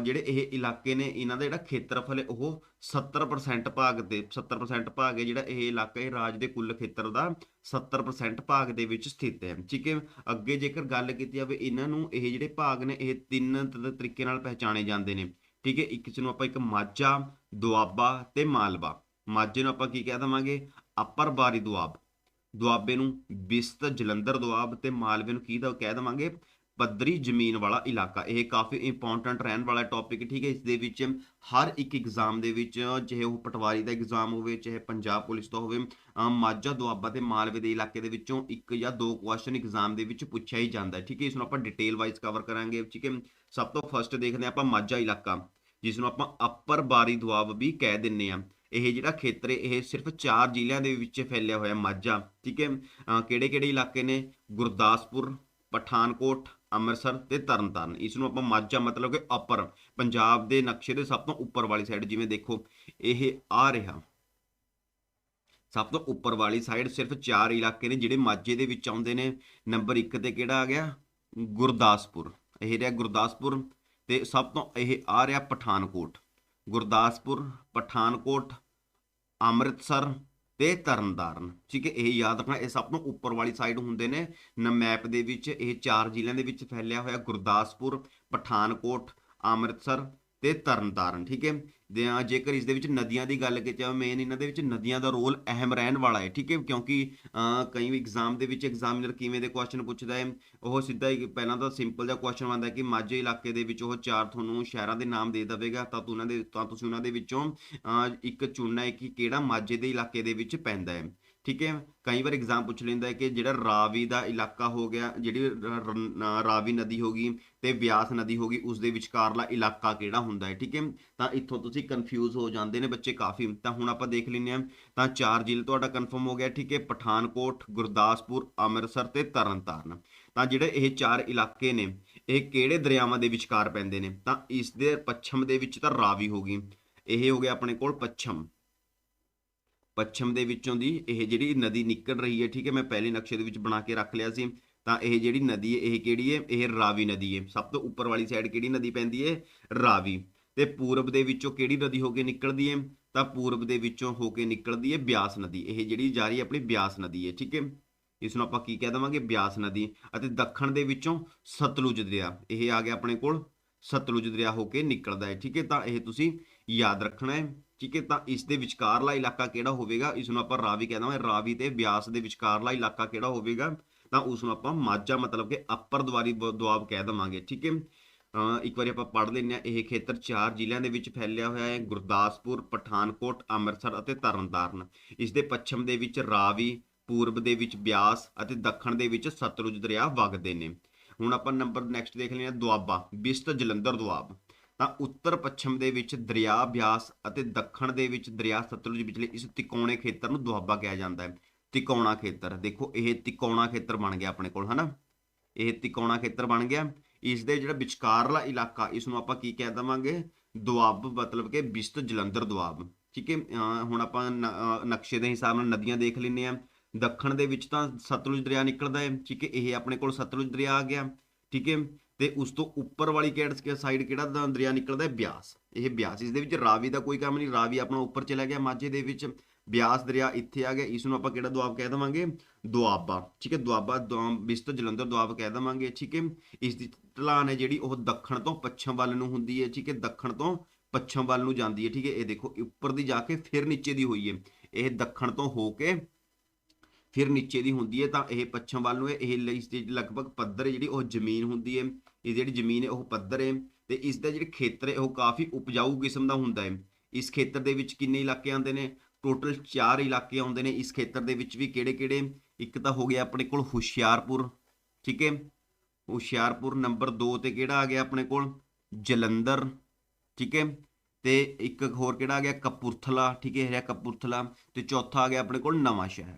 ਜਿਹੜੇ ਇਹ ਇਲਾਕੇ ਨੇ, ਇਹਨਾਂ ਦਾ ਜਿਹੜਾ ਖੇਤਰਫਲ ਹੈ, ਉਹ 70% ਭਾਗ ਤੇ 70% ਭਾਗ ਹੈ। ਜਿਹੜਾ ਇਹ ਇਲਾਕਾ ਹੈ ਰਾਜ ਦੇ ਕੁੱਲ ਖੇਤਰ ਦਾ 70% ਭਾਗ ਦੇ ਵਿੱਚ ਸਥਿਤ ਹੈ। ਠੀਕ ਹੈ, ਅੱਗੇ ਜੇਕਰ ਗੱਲ ਕੀਤੀ ਜਾਵੇ, ਇਹਨਾਂ ਨੂੰ ਇਹ ਜਿਹੜੇ ਭਾਗ ਨੇ, ਇਹ ਤਿੰਨ ਤਰੀਕੇ ਨਾਲ ਪਹਿਚਾਣੇ ਜਾਂਦੇ ਨੇ। ਠੀਕ ਹੈ, ਇੱਕ ਚ ਨੂੰ ਆਪਾਂ ਇੱਕ ਮਾਝਾ, ਦੁਆਬਾ ਤੇ ਮਾਲਵਾ। ਮਾਝੇ ਨੂੰ ਆਪਾਂ ਕੀ ਕਹਿ ਦਵਾਂਗੇ? ਅਪਰ ਬਾਰੀ ਦੁਆਬ। ਦੁਆਬੇ ਨੂੰ ਬਿਸਤ ਜਲੰਧਰ ਦੁਆਬ ਤੇ ਮਾਲਵੇ ਨੂੰ ਕੀ ਦਾ, ਕਹਿ ਦਵਾਂਗੇ? ਪੱਧਰੀ ਜ਼ਮੀਨ ਵਾਲਾ ਇਲਾਕਾ। ਇਹ ਕਾਫੀ ਇੰਪੋਰਟੈਂਟ ਰਹਿਣ ਵਾਲਾ ਟੌਪਿਕ ਠੀਕ ਹੈ, ਇਸ ਦੇ ਵਿੱਚ ਹਰ ਇੱਕ ਐਗਜ਼ਾਮ ਦੇ ਵਿੱਚ, ਚਾਹੇ ਉਹ ਪਟਵਾਰੀ ਦਾ ਐਗਜ਼ਾਮ ਹੋਵੇ, ਚਾਹੇ ਪੰਜਾਬ ਪੁਲਿਸ ਦਾ ਹੋਵੇ ਮਾਝਾ, ਦੁਆਬਾ ਤੇ ਮਾਲਵੇ ਦੇ ਇਲਾਕੇ ਦੇ ਵਿੱਚੋਂ ਇੱਕ ਜਾਂ ਦੋ ਕੁਐਸਚਨ ਐਗਜ਼ਾਮ ਦੇ ਵਿੱਚ ਪੁੱਛਿਆ ਹੀ ਜਾਂਦਾ ਹੈ, ਠੀਕ ਹੈ, ਇਸ ਨੂੰ ਆਪਾਂ ਡਿਟੇਲ ਵਾਈਜ਼ ਕਵਰ ਕਰਾਂਗੇ, ਠੀਕ ਹੈ। ਸਭ ਤੋਂ ਫਸਟ ਦੇਖਦੇ ਹਾਂ ਆਪਾਂ ਮਾਝਾ ਇਲਾਕਾ, ਜਿਸ ਨੂੰ ਆਪਾਂ ਅਪਰ ਬਾਰੀ ਦੁਆਬ ਵੀ ਕਹਿ ਦਿੰਨੇ ਆ ਇਹ ਜਿਹੜਾ ਖੇਤਰ ਇਹ ਸਿਰਫ ਚਾਰ ਜ਼ਿਲ੍ਹਿਆਂ ਦੇ ਵਿੱਚ ਫੈਲਿਆ ਹੋਇਆ ਮਾਝਾ, ਠੀਕ ਹੈ। ਕਿਹੜੇ ਕਿਹੜੇ ਇਲਾਕੇ ਨੇ? ਗੁਰਦਾਸਪੁਰ ਪਠਾਨਕੋਟ, ਅੰਮ੍ਰਿਤਸਰ ਤੇ ਤਰਨਤਾਰਨ। ਇਸ ਨੂੰ ਆਪਾਂ ਮਾਝਾ ਮਤਲਬ ਕਿ ਅਪਰ ਪੰਜਾਬ ਦੇ ਨਕਸ਼ੇ ਦੇ ਸਭ ਤੋਂ ਉੱਪਰ ਵਾਲੀ ਸਾਈਡ ਜਿਵੇਂ ਦੇਖੋ, ਇਹ ਆ ਰਿਹਾ। ਸਭ ਤੋਂ ਉੱਪਰ ਵਾਲੀ ਸਾਈਡ ਸਿਰਫ ਚਾਰ ਇਲਾਕੇ ਨੇ ਜਿਹੜੇ ਮਾਝੇ ਦੇ ਵਿੱਚ ਆਉਂਦੇ ਨੇ। ਨੰਬਰ 1 ਤੇ ਕਿਹੜਾ ਆ ਗਿਆ? ਗੁਰਦਾਸਪੁਰ। ਇਹ ਰਿਹਾ ਗੁਰਦਾਸਪੁਰ ਤੇ ਸਭ ਤੋਂ ਇਹ ਆ ਰਿਹਾ ਪਠਾਨਕੋਟ। ਗੁਰਦਾਸਪੁਰ, ਪਠਾਨਕੋਟ, ਅੰਮ੍ਰਿਤਸਰ ਤੇ ਤਰਨਤਾਰਨ। ਠੀਕ ਹੈ, ਇਹ ਯਾਦ ਰੱਖਣਾ, ਇਹ ਸਭ ਤੋਂ ਉੱਪਰ ਵਾਲੀ ਸਾਈਡ ਹੁੰਦੇ ਨੇ। ਨ ਮੈਪ ਦੇ ਵਿੱਚ ਇਹ ਚਾਰ ਜ਼ਿਲ੍ਹਿਆਂ ਦੇ ਵਿੱਚ ਫੈਲਿਆ ਹੋਇਆ ਗੁਰਦਾਸਪੁਰ, ਪਠਾਨਕੋਟ, ਅੰਮ੍ਰਿਤਸਰ ਤੇ ਤਰਨਤਾਰਨ। ਠੀਕ ਹੈ ਦੇ ਆ ਜੇਕਰ ਇਸ ਦੇ ਵਿੱਚ ਨਦੀਆਂ ਦੀ ਗੱਲ ਕੀਤੀ ਜਾਵੇ ਮੇਨ ਇਹਨਾਂ ਦੇ ਵਿੱਚ ਨਦੀਆਂ ਦਾ ਰੋਲ ਅਹਿਮ ਰਹਿਣ ਵਾਲਾ ਹੈ ਠੀਕ ਹੈ? ਕਿਉਂਕਿ ਅਹ, ਕਈ ਐਗਜ਼ਾਮ ਦੇ ਵਿੱਚ ਐਗਜ਼ਾਮੀਨਰ ਕਿਵੇਂ ਦੇ ਕੁਐਸਚਨ ਪੁੱਛਦਾ ਹੈ? ਉਹ ਸਿੱਧਾ ਹੀ ਪਹਿਲਾਂ ਤਾਂ ਸਿੰਪਲ ਜਿਹਾ ਕੁਐਸਚਨ ਆਉਂਦਾ ਕਿ ਮਾਝੇ ਇਲਾਕੇ ਦੇ ਵਿੱਚ ਉਹ ਚਾਰ ਤੁਹਾਨੂੰ ਸ਼ਹਿਰਾਂ ਦੇ ਨਾਮ ਦੇ ਦੇਵੇਗਾ। ਤਾਂ ਤੂੰ ਉਹਨਾਂ ਦੇ ਤਾਂ ਤੁਸੀਂ ਉਹਨਾਂ ਦੇ ਵਿੱਚੋਂ ਇੱਕ ਚੁਣਨਾ ਹੈ ਕਿ ਕਿਹੜਾ ਮਾਝੇ ਦੇ ਇਲਾਕੇ ਦੇ ਵਿੱਚ ਪੈਂਦਾ ਹੈ। ਠੀਕ ਹੈ, ਕਈ ਵਾਰ ਐਗਜ਼ਾਮ ਪੁੱਛ ਲੈਂਦਾ ਹੈ ਕਿ ਜਿਹੜਾ ਰਾਵੀ ਦਾ ਇਲਾਕਾ ਹੋ ਗਿਆ, ਜਿਹੜੀ ਰ- ਰ- ਰਾਵੀ ਨਦੀ ਹੋ ਗਈ ਤੇ ਵਿਆਸ ਨਦੀ ਹੋ ਗਈ ਉਸ ਦੇ ਵਿਚਕਾਰਲਾ ਇਲਾਕਾ ਕਿਹੜਾ ਹੁੰਦਾ ਹੈ, ਠੀਕ ਹੈ? ਤਾਂ ਇੱਥੋਂ ਤੁਸੀਂ ਕਨਫਿਊਜ਼ ਹੋ ਜਾਂਦੇ ਨੇ ਬੱਚੇ ਕਾਫੀ। ਤਾਂ ਹੁਣ ਆਪਾਂ ਦੇਖ ਲੈਂਦੇ ਹਾਂ, ਤਾਂ ਚਾਰ ਜ਼ਿਲ੍ਹੇ ਤੁਹਾਡਾ ਕਨਫਰਮ ਹੋ ਗਿਆ, ਠੀਕ ਹੈ, ਪਠਾਨਕੋਟ, ਗੁਰਦਾਸਪੁਰ, ਅੰਮ੍ਰਿਤਸਰ ਤੇ ਤਰਨਤਾਰਨ। ਤਾਂ ਜਿਹੜੇ ਇਹ ਚਾਰ ਇਲਾਕੇ ਨੇ, ਇਹ ਕਿਹੜੇ ਦਰਿਆਵਾਂ ਦੇ ਵਿਚਕਾਰ ਪੈਂਦੇ ਨੇ? ਤਾਂ ਇਸ ਦੇ ਪੱਛਮ ਦੇ ਵਿੱਚ ਤਾਂ ਰਾਵੀ ਹੋ ਗਈ। ਇਹ ਹੋ ਗਿਆ ਆਪਣੇ ਕੋਲ ਪੱਛਮ। ਪੱਛਮ ਦੇ ਵਿੱਚੋਂ ਦੀ ਇਹ ਜਿਹੜੀ ਨਦੀ ਨਿਕਲ ਰਹੀ ਹੈ, ਠੀਕ ਹੈ, ਮੈਂ ਪਹਿਲੇ ਨਕਸ਼ੇ ਦੇ ਵਿੱਚ ਬਣਾ ਕੇ ਰੱਖ ਲਿਆ ਸੀ। ਤਾਂ ਇਹ ਜਿਹੜੀ ਨਦੀ ਹੈ, ਇਹ ਕਿਹੜੀ ਹੈ? ਇਹ ਰਾਵੀ ਨਦੀ ਹੈ। ਸਭ ਤੋਂ ਉੱਪਰ ਵਾਲੀ ਸਾਈਡ ਕਿਹੜੀ ਨਦੀ ਪੈਂਦੀ ਹੈ? ਰਾਵੀ। ਤੇ ਪੂਰਬ ਦੇ ਵਿੱਚੋਂ ਕਿਹੜੀ ਨਦੀ ਹੋ ਕੇ ਨਿਕਲਦੀ ਹੈ? ਤਾਂ ਪੂਰਬ ਦੇ ਵਿੱਚੋਂ ਹੋ ਕੇ ਨਿਕਲਦੀ ਹੈ ਬਿਆਸ ਨਦੀ। ਇਹ ਜਿਹੜੀ ਜਾ ਰਹੀ ਹੈ ਆਪਣੀ ਬਿਆਸ ਨਦੀ ਹੈ, ਠੀਕ ਹੈ। ਇਸ ਨੂੰ ਆਪਾਂ ਕੀ ਕਹਿ ਦਵਾਂਗੇ? ਬਿਆਸ ਨਦੀ। ਅਤੇ ਦੱਖਣ ਦੇ ਵਿੱਚੋਂ ਸਤਲੁਜ ਦਰਿਆ। ਇਹ ਆ ਗਿਆ ਆਪਣੇ ਕੋਲ। ਸਤਲੁਜ ਦਰਿਆ ਹੋ ਕੇ ਨਿਕਲਦਾ ਹੈ, ਠੀਕ ਹੈ। ਤਾਂ ਇਹ ਤੁਸੀਂ ਯਾਦ ਰੱਖਣਾ ਹੈ। ਠੀਕ ਹੈ, ਤਾਂ ਇਸ ਦੇ ਵਿਚਕਾਰਲਾ ਇਲਾਕਾ ਕਿਹੜਾ ਹੋਵੇਗਾ? ਇਸ ਨੂੰ ਆਪਾਂ ਰਾਵੀ ਕਹਿੰਦਾ ਹਾਂ। ਰਾਵੀ ਤੇ ਬਿਆਸ ਦੇ ਵਿਚਕਾਰਲਾ ਇਲਾਕਾ ਕਿਹੜਾ ਹੋਵੇਗਾ? ਤਾਂ ਉਸ ਨੂੰ ਆਪਾਂ ਮਾਝਾ ਮਤਲਬ ਕਿ ਅੱਪਰ ਦੁਆਰੀ ਬ- ਦੁਆਬ ਕਹਿ ਦਵਾਂਗੇ, ਠੀਕ ਹੈ। ਇੱਕ ਵਾਰੀ ਆਪਾਂ ਪੜ੍ਹ ਲੈਂਦੇ ਹਾਂ। ਇਹ ਖੇਤਰ ਚਾਰ ਜ਼ਿਲ੍ਹਿਆਂ ਦੇ ਵਿੱਚ ਫੈਲਿਆ ਹੋਇਆ ਹੈ। ਗੁਰਦਾਸਪੁਰ, ਪਠਾਨਕੋਟ, ਅੰਮ੍ਰਿਤਸਰ ਅਤੇ ਤਰਨਤਾਰਨ। ਇਸ ਦੇ ਪੱਛਮ ਦੇ ਵਿੱਚ ਰਾਵੀ, ਪੂਰਬ ਦੇ ਵਿੱਚ ਬਿਆਸ ਅਤੇ ਦੱਖਣ ਦੇ ਵਿੱਚ ਸਤਲੁਜ ਦਰਿਆ ਵਗਦੇ ਨੇ। ਹੁਣ ਆਪਾਂ ਨੰਬਰ ਨੈਕਸਟ ਦੇਖ ਲੈਂਦੇ ਹਾਂ। ਦੁਆਬਾ, ਬਿਸਤ ਜਲੰਧਰ ਦੁਆਬ। ਤਾਂ ਉੱਤਰ ਪੱਛਮ ਦੇ ਵਿੱਚ ਦਰਿਆ ਬਿਆਸ ਅਤੇ ਦੱਖਣ ਦੇ ਵਿੱਚ ਦਰਿਆ ਸਤਲੁਜ ਵਿਚਲੇ ਇਸ ਤਿਕੋਣੇ ਖੇਤਰ ਨੂੰ ਦੁਆਬਾ ਕਿਹਾ ਜਾਂਦਾ ਹੈ। ਤਿਕੋਣਾ ਖੇਤਰ, ਦੇਖੋ ਇਹ ਤਿਕੋਣਾ ਖੇਤਰ ਬਣ ਗਿਆ ਆਪਣੇ ਕੋਲ, ਹਨਾ? ਇਹ ਤਿਕੋਣਾ ਖੇਤਰ ਬਣ ਗਿਆ। ਇਸ ਦੇ ਜਿਹੜਾ ਵਿਚਕਾਰਲਾ ਇਲਾਕਾ, ਇਸ ਨੂੰ ਆਪਾਂ ਕੀ ਕਹਿ ਦਵਾਂਗੇ? ਦੁਆਬ, ਮਤਲਬ ਕਿ ਬਿਸਤ ਜਲੰਧਰ ਦੁਆਬ। ਠੀਕ ਹੈ? ਹੁਣ ਆਪਾਂ ਨਕਸ਼ੇ ਦੇ ਹਿਸਾਬ ਨਾਲ ਨਦੀਆਂ ਦੇਖ ਲੈਂਦੇ ਆ ਦੱਖਣ ਦੇ ਵਿੱਚ ਤਾਂ ਸਤਲੁਜ ਦਰਿਆ ਨਿਕਲਦਾ ਹੈ। ਠੀਕ ਹੈ? ਇਹ ਆਪਣੇ ਕੋਲ ਸਤਲੁਜ ਦਰਿਆ ਆ ਗਿਆ। ਠੀਕ ਹੈ? ਤੇ ਉਸ ਤੋਂ ਉੱਪਰ ਵਾਲੀ ਕਿਹੜਾ ਸਾਈਡ ਕਿਹੜਾ ਦਰਿਆ ਨਿਕਲਦਾ ਹੈ? ਬਿਆਸ। ਇਹ ਬਿਆਸ, ਇਸ ਦੇ ਵਿੱਚ ਰਾਵੀ ਦਾ ਕੋਈ ਕੰਮ ਨਹੀਂ, ਰਾਵੀ ਆਪਣਾ ਉੱਪਰ ਚਲਾ ਗਿਆ, ਮਾਝੇ ਦੇ ਵਿੱਚ ਬਿਆਸ ਦਰਿਆ ਇੱਥੇ ਆ ਗਿਆ। ਇਸ ਨੂੰ ਆਪਾਂ ਕਿਹੜਾ ਦੁਆਬ ਕਹਿ ਦਵਾਂਗੇ? ਦੁਆਬਾ। ਠੀਕ ਹੈ, ਦੁਆਬਾ ਦੁਆ- ਬਿਸਤ ਜਲੰਧਰ ਦੁਆਬ ਕਹਿ ਦਵਾਂਗੇ, ਠੀਕ ਹੈ। ਇਸ ਦੀ ਢਲਾਨ ਹੈ ਜਿਹੜੀ ਉਹ ਦੱਖਣ ਤੋਂ ਪੱਛਮ ਵੱਲ ਨੂੰ ਹੁੰਦੀ ਹੈ, ਠੀਕ ਹੈ। ਦੱਖਣ ਤੋਂ ਪੱਛਮ ਵੱਲ ਨੂੰ ਜਾਂਦੀ ਹੈ, ਠੀਕ ਹੈ। ਇਹ ਦੇਖੋ ਉੱਪਰ ਦੀ ਜਾ ਕੇ ਫਿਰ ਨੀਚੇ ਦੀ ਹੋਈ ਹੈ। ਇਹ ਦੱਖਣ ਤੋਂ ਹੋ ਕੇ ਫਿਰ ਨੀਚੇ ਦੀ ਹੁੰਦੀ ਹੈ, ਤਾਂ ਇਹ ਪੱਛਮ ਵੱਲ ਨੂੰ ਹੈ। ਇਹ ਲਈ ਇਸ ਦੀ ਲਗਭਗ ਪੱਧਰ ਹੈ ਜਿਹੜੀ ਉਹ ਜ਼ਮੀਨ ਹੁੰਦੀ ਹੈ। ਇਹ ਜਿਹੜੀ ਜ਼ਮੀਨ ਹੈ, ਉਹ ਪੱਧਰ ਹੈ ਤੇ ਇਸ ਦਾ ਜਿਹੜਾ ਖੇਤਰ ਹੈ, ਉਹ ਕਾਫੀ ਉਪਜਾਊ ਕਿਸਮ ਦਾ ਹੁੰਦਾ ਹੈ। ਇਸ ਖੇਤਰ ਦੇ ਵਿੱਚ ਕਿੰਨੇ ਇਲਾਕੇ ਆਉਂਦੇ ਨੇ? ਟੋਟਲ 4 ਇਲਾਕੇ ਆਉਂਦੇ ਨੇ। ਇਸ ਖੇਤਰ ਦੇ ਵਿੱਚ ਵੀ ਕਿਹੜੇ ਕਿਹੜੇ? ਇੱਕ ਤਾਂ ਹੋ ਗਿਆ ਆਪਣੇ ਕੋਲ ਹੁਸ਼ਿਆਰਪੁਰ, ਠੀਕ ਹੈ? ਹੁਸ਼ਿਆਰਪੁਰ ਨੰਬਰ 2 ਤੇ ਕਿਹੜਾ ਆ ਗਿਆ ਆਪਣੇ ਕੋਲ? ਜਲੰਧਰ, ਠੀਕ ਹੈ? ਤੇ ਇੱਕ ਹੋਰ ਕਿਹੜਾ ਆ ਗਿਆ? ਕਪੂਰਥਲਾ, ਠੀਕ ਹੈ? ਇਹ ਰਿਹਾ ਕਪੂਰਥਲਾ। ਤੇ ਚੌਥਾ ਆ ਗਿਆ ਆਪਣੇ ਕੋਲ ਨਵਾਂ ਸ਼ਹਿਰ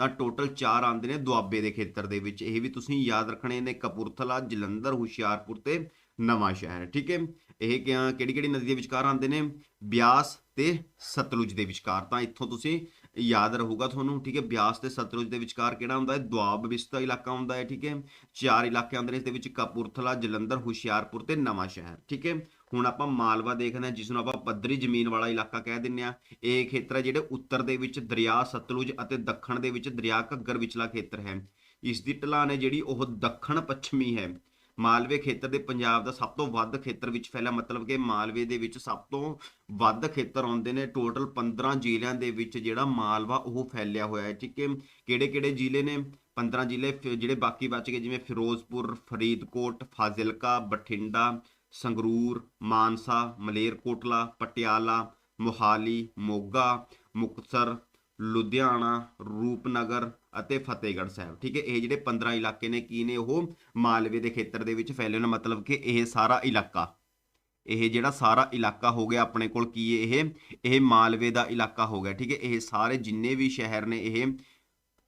ਤਾਂ ਟੋਟਲ 4 ਆਉਂਦੇ ਨੇ ਦੁਆਬੇ ਦੇ ਖੇਤਰ ਦੇ ਵਿੱਚ। ਇਹ ਵੀ ਤੁਸੀਂ ਯਾਦ ਰੱਖਣੇ ਨੇ ਕਪੂਰਥਲਾ, ਜਲੰਧਰ, ਹੁਸ਼ਿਆਰਪੁਰ ਤੇ ਨਵਾਂ ਸ਼ਹਿਰ, ਠੀਕ ਹੈ? ਇਹ ਕਿਹੜੀ ਕਿਹੜੀ ਨਦੀ ਦੇ ਵਿਚਕਾਰ ਆਉਂਦੇ ਨੇ? ਬਿਆਸ ਤੇ ਸਤਲੁਜ ਦੇ ਵਿਚਕਾਰ। ਤਾਂ ਇੱਥੋਂ ਤੁਸੀਂ ਯਾਦ ਰਹੂਗਾ ਤੁਹਾਨੂੰ, ਠੀਕ ਹੈ? ਬਿਆਸ ਤੇ ਸਤਲੁਜ ਦੇ ਵਿਚਕਾਰ ਕਿਹੜਾ ਹੁੰਦਾ ਹੈ? ਦੁਆਬ ਵਿਸਤਾ ਇਲਾਕਾ ਹੁੰਦਾ ਹੈ, ਠੀਕ ਹੈ? ਚਾਰ ਇਲਾਕੇ ਆਉਂਦੇ ਨੇ, ਇਸ ਦੇ ਵਿੱਚ ਕਪੂਰਥਲਾ, ਜਲੰਧਰ, ਹੁਸ਼ਿਆਰਪੁਰ ਤੇ ਨਵਾਂ ਸ਼ਹਿਰ, ਠੀਕ ਹੈ? ਹੁਣ ਆਪਾਂ ਮਾਲਵਾ ਦੇਖਦੇ ਹਾਂ ਜਿਸ ਨੂੰ ਆਪਾਂ ਪੱਧਰੀ ਜ਼ਮੀਨ ਵਾਲਾ ਇਲਾਕਾ ਕਹਿ ਦਿੰਦੇ ਆ ਇਹ ਖੇਤਰ ਹੈ ਜਿਹੜੇ ਉੱਤਰ ਦੇ ਵਿੱਚ ਦਰਿਆ, ਸਤਲੁਜ ਅਤੇ ਦੱਖਣ ਦੇ ਵਿੱਚ ਦਰਿਆ ਘੱਗਰ ਵਿਚਲਾ ਖੇਤਰ ਹੈ। ਇਸ ਦੀ ਢਲਾਨ ਹੈ ਜਿਹੜੀ ਉਹ ਦੱਖਣ ਪੱਛਮੀ ਹੈ। ਮਾਲਵੇ ਖੇਤਰ ਦੇ ਪੰਜਾਬ ਦਾ ਸਭ ਤੋਂ ਵੱਧ ਖੇਤਰ ਵਿੱਚ ਫੈਲਿਆ, ਮਤਲਬ ਕਿ ਮਾਲਵੇ ਦੇ ਵਿੱਚ ਸਭ ਤੋਂ ਵੱਧ ਖੇਤਰ ਆਉਂਦੇ ਨੇ ਟੋਟਲ 15 ਜ਼ਿਲ੍ਹਿਆਂ ਦੇ ਵਿੱਚ ਜਿਹੜਾ ਮਾਲਵਾ ਉਹ ਫੈਲਿਆ ਹੋਇਆ ਹੈ, ਠੀਕ ਹੈ। ਕਿਹੜੇ ਕਿਹੜੇ ਜ਼ਿਲ੍ਹੇ ਨੇ? 15 ਜ਼ਿਲ੍ਹੇ ਫਿਰ ਜਿਹੜੇ ਬਾਕੀ ਬਚ ਗਏ, ਜਿਵੇਂ ਫਿਰੋਜ਼ਪੁਰ, ਫਰੀਦਕੋਟ, ਫਾਜ਼ਿਲਕਾ, ਬਠਿੰਡਾ, ਸੰਗਰੂਰ, ਮਾਨਸਾ, ਮਲੇਰਕੋਟਲਾ, ਪਟਿਆਲਾ, ਮੋਹਾਲੀ, ਮੋਗਾ, ਮੁਕਤਸਰ ਲੁਧਿਆਣਾ, ਰੂਪਨਗਰ ਅਤੇ ਫਤਿਹਗੜ੍ਹ ਸਾਹਿਬ। ਠੀਕ ਹੈ, ਇਹ ਜਿਹੜੇ 15 ਇਲਾਕੇ ਨੇ, ਕੀ ਨੇ ਉਹ? ਮਾਲਵੇ ਦੇ ਖੇਤਰ ਦੇ ਵਿੱਚ ਫੈਲੇ ਨੇ, ਮਤਲਬ ਕਿ ਇਹ ਸਾਰਾ ਇਲਾਕਾ। ਇਹ ਜਿਹੜਾ ਸਾਰਾ ਇਲਾਕਾ ਹੋ ਗਿਆ ਆਪਣੇ ਕੋਲ, ਕੀ ਹੈ ਇਹ? ਇਹ ਮਾਲਵੇ ਦਾ ਇਲਾਕਾ ਹੋ ਗਿਆ, ਠੀਕ ਹੈ। ਇਹ ਸਾਰੇ ਜਿੰਨੇ ਵੀ ਸ਼ਹਿਰ ਨੇ ਇਹ,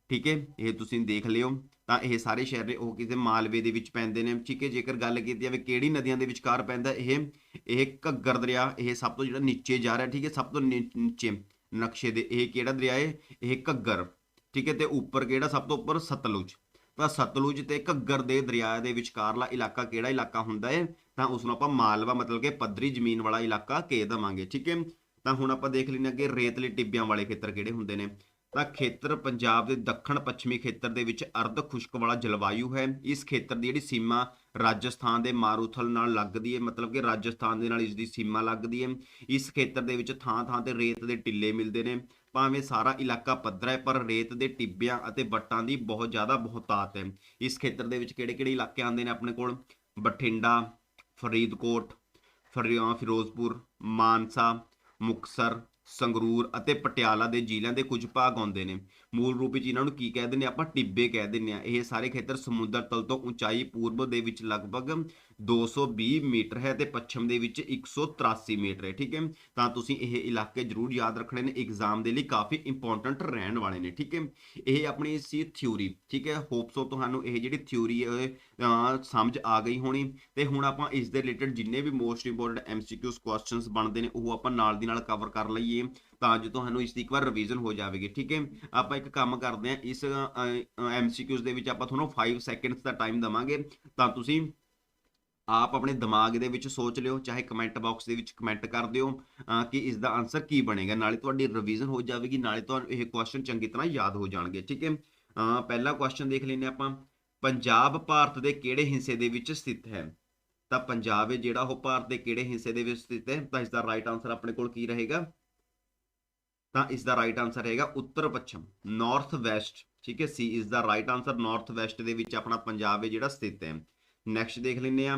ਠੀਕ ਹੈ, ਇਹ ਤੁਸੀਂ ਦੇਖ ਲਿਓ। ਤਾਂ ਇਹ ਸਾਰੇ ਸ਼ਹਿਰ ਨੇ, ਉਹ ਕਿਸੇ ਮਾਲਵੇ ਦੇ ਵਿੱਚ ਪੈਂਦੇ ਨੇ। ਠੀਕ ਹੈ, ਜੇਕਰ ਗੱਲ ਕੀਤੀ ਜਾਵੇ, ਕਿਹੜੀ ਨਦੀਆਂ ਦੇ ਵਿਚਕਾਰ ਪੈਂਦਾ ਇਹ? ਇਹ ਘੱਗਰ ਦਰਿਆ, ਇਹ ਸਭ ਤੋਂ ਜਿਹੜਾ ਨੀਚੇ ਜਾ ਰਿਹਾ, ਠੀਕ ਹੈ, ਸਭ ਤੋਂ ਨੀ- ਨੀਚੇ। ਨਕਸ਼ੇ ਦੇ, ਇਹ ਕਿਹੜਾ ਦਰਿਆ ਹੈ ਇਹ ਘੱਗਰ, ਠੀਕ ਹੈ, ਤੇ ਉੱਪਰ ਕਿਹੜਾ? ਸਭ ਤੋਂ ਉੱਪਰ ਸਤਲੁਜ। ਤਾਂ ਸਤਲੁਜ ਤੇ ਘੱਗਰ ਦੇ ਦਰਿਆ ਦੇ ਵਿਚਕਾਰਲਾ ਇਲਾਕਾ ਕਿਹੜਾ ਇਲਾਕਾ ਹੁੰਦਾ ਹੈ ਤਾਂ ਉਸ ਨੂੰ ਆਪਾਂ ਮਾਲਵਾ ਮਤਲਬ ਕਿ ਪੱਧਰੀ ਜ਼ਮੀਨ ਵਾਲਾ ਇਲਾਕਾ ਕਹਿ ਦਵਾਂਗੇ, ਠੀਕ ਹੈ? ਤਾਂ ਹੁਣ ਆਪਾਂ ਦੇਖ ਲੈਂਦੇ ਅੱਗੇ ਰੇਤਲੇ ਟਿੱਬਿਆਂ ਵਾਲੇ ਖੇਤਰ ਕਿਹੜੇ ਹੁੰਦੇ ਨੇ? ਤਾਂ ਖੇਤਰ ਪੰਜਾਬ ਦੇ ਦੱਖਣ ਪੱਛਮੀ ਖੇਤਰ ਦੇ ਵਿੱਚ ਅਰਧ ਖੁਸ਼ਕ ਵਾਲਾ ਜਲਵਾਯੂ ਹੈ। ਇਸ ਖੇਤਰ ਦੀ ਜਿਹੜੀ ਸੀਮਾ ਰਾਜਸਥਾਨ ਦੇ ਮਾਰੂਥਲ ਨਾਲ ਲੱਗਦੀ ਹੈ ਮਤਲਬ ਕਿ ਰਾਜਸਥਾਨ ਦੇ ਨਾਲ ਇਸ ਦੀ ਸੀਮਾ ਲੱਗਦੀ ਹੈ ਇਸ ਖੇਤਰ ਦੇ ਵਿੱਚ ਥਾਂ-ਥਾਂ ਤੇ ਰੇਤ ਦੇ ਟਿੱਲੇ ਮਿਲਦੇ ਨੇ। ਭਾਵੇਂ ਸਾਰਾ ਇਲਾਕਾ ਪੱਧਰਾ ਹੈ ਪਰ ਰੇਤ ਦੇ ਟਿੱਬਿਆਂ ਅਤੇ ਵੱਟਾਂ ਦੀ ਬਹੁਤ ਜ਼ਿਆਦਾ ਬਹੁਤਾਤ ਹੈ ਇਸ ਖੇਤਰ ਦੇ ਵਿੱਚ ਕਿਹੜੇ-ਕਿਹੜੇ ਇਲਾਕੇ ਆਉਂਦੇ ਨੇ ਆਪਣੇ ਕੋਲ? ਬਠਿੰਡਾ, ਫਰੀਦਕੋਟ ਫਰਿਆ ਫਿਰੋਜ਼ਪੁਰ, ਮਾਨਸਾ ਮੁਕਸਰ ਸੰਗਰੂਰ ਅਤੇ ਪਟਿਆਲਾ ਦੇ ਜ਼ਿਲ੍ਹਿਆਂ ਦੇ ਕੁਝ ਭਾਗ ਆਉਂਦੇ ਨੇ। ਮੂਲ ਰੂਪ ਵਿੱਚ ਇਹਨਾਂ ਨੂੰ ਕੀ ਕਹਿ ਦਿੰਦੇ ਆਪਾਂ ਟਿੱਬੇ ਕਹਿ ਦਿੰਦੇ ਆ ਇਹ ਸਾਰੇ ਖੇਤਰ ਸਮੁੰਦਰ ਤਲ ਤੋਂ ਉਚਾਈ ਪੂਰਬ ਦੇ ਵਿੱਚ ਲਗਭਗ 220 ਮੀਟਰ ਹੈ ਤੇ ਪੱਛਮ ਦੇ ਵਿੱਚ 183 ਮੀਟਰ ਹੈ, ਠੀਕ ਹੈ? ਤਾਂ ਤੁਸੀਂ ਇਹ ਇਲਾਕੇ ਜ਼ਰੂਰ ਯਾਦ ਰੱਖਣੇ ਨੇ ਐਗਜ਼ਾਮ ਦੇ ਲਈ ਕਾਫੀ ਇੰਪੋਰਟੈਂਟ ਰਹਿਣ ਵਾਲੇ ਨੇ, ਠੀਕ ਹੈ? ਇਹ ਆਪਣੀ ਸੀ ਥਿਊਰੀ ਠੀਕ ਹੈ? ਹੋਪਸੋ ਤੁਹਾਨੂੰ ਇਹ ਜਿਹੜੀ ਥਿਊਰੀ ਹੈ ਸਮਝ ਆ ਗਈ ਹੋਣੀ ਤੇ ਹੁਣ ਆਪਾਂ ਇਸ ਦੇ ਰਿਲੇਟਡ ਜਿੰਨੇ ਵੀ ਮੋਸਟ ਇੰਪੋਰਟੈਂਟ ਐਮਸੀਕਿਊਸ ਕੁਐਸਚਨਸ ਬਣਦੇ ਨੇ, ਉਹ ਆਪਾਂ ਨਾਲ ਦੀ ਨਾਲ ਕਵਰ ਕਰ ਲਈਏ ਤਾਂ ਜੋ ਤੁਹਾਨੂੰ ਇਸ ਦੀ ਇੱਕ ਵਾਰ ਰਿਵੀਜ਼ਨ ਹੋ ਜਾਵੇਗੀ, ਠੀਕ ਹੈ? ਆਪਾਂ ਇੱਕ ਕੰਮ ਕਰਦੇ ਹਾਂ, ਇਸ ਐਮਸੀਕਿਊਸ ਦੇ ਵਿੱਚ ਆਪਾਂ ਤੁਹਾਨੂੰ 5 ਸੈਕਿੰਡਸ ਦਾ ਟਾਈਮ ਦਵਾਂਗੇ ਤਾਂ ਤੁਸੀਂ ਆਪ ਆਪਣੇ ਦਿਮਾਗ ਦੇ ਵਿੱਚ ਸੋਚ ਲਿਓ, ਚਾਹੇ ਕਮੈਂਟ ਬਾਕਸ ਦੇ ਵਿੱਚ ਕਮੈਂਟ ਕਰ ਦਿਓ ਕਿ ਇਸ ਦਾ ਆਨਸਰ ਕੀ ਬਣੇਗਾ। ਨਾਲੇ ਤੁਹਾਡੀ ਰਿਵੀਜ਼ਨ ਹੋ ਜਾਵੇਗੀ, ਨਾਲੇ ਤੁਹਾਨੂੰ ਇਹ ਕੁਐਸਚਨ ਚੰਗੀ ਤਰ੍ਹਾਂ ਯਾਦ ਹੋ ਜਾਣਗੇ, ਠੀਕ ਹੈ? ਪਹਿਲਾ ਕੁਐਸਚਨ ਦੇਖ ਲੈਂਦੇ ਆਪਾਂ। ਪੰਜਾਬ ਭਾਰਤ ਦੇ ਕਿਹੜੇ ਹਿੱਸੇ ਦੇ ਵਿੱਚ ਸਥਿਤ ਹੈ? ਤਾਂ ਪੰਜਾਬ ਹੈ ਜਿਹੜਾ ਉਹ ਭਾਰਤ ਦੇ ਕਿਹੜੇ ਹਿੱਸੇ ਦੇ ਵਿੱਚ ਸਥਿਤ ਹੈ? ਤਾਂ ਇਸ ਦਾ ਰਾਈਟ ਆਨਸਰ ਆਪਣੇ ਕੋਲ ਕੀ ਰਹੇਗਾ? ਤਾਂ ਇਸ ਦਾ ਰਾਈਟ ਆਨਸਰ ਹੈਗਾ ਉੱਤਰ ਪੱਛਮ ਨਾਰਥ ਵੈਸਟ ਠੀਕ ਹੈ? ਸੀ ਇਸ ਦਾ ਰਾਈਟ ਆਨਸਰ ਨਾਰਥ ਵੈਸਟ ਦੇ ਵਿੱਚ ਆਪਣਾ ਪੰਜਾਬ ਹੈ ਜਿਹੜਾ ਸਥਿਤ ਹੈ। ਨੈਕਸਟ ਦੇਖ ਲੈਂਦੇ ਆ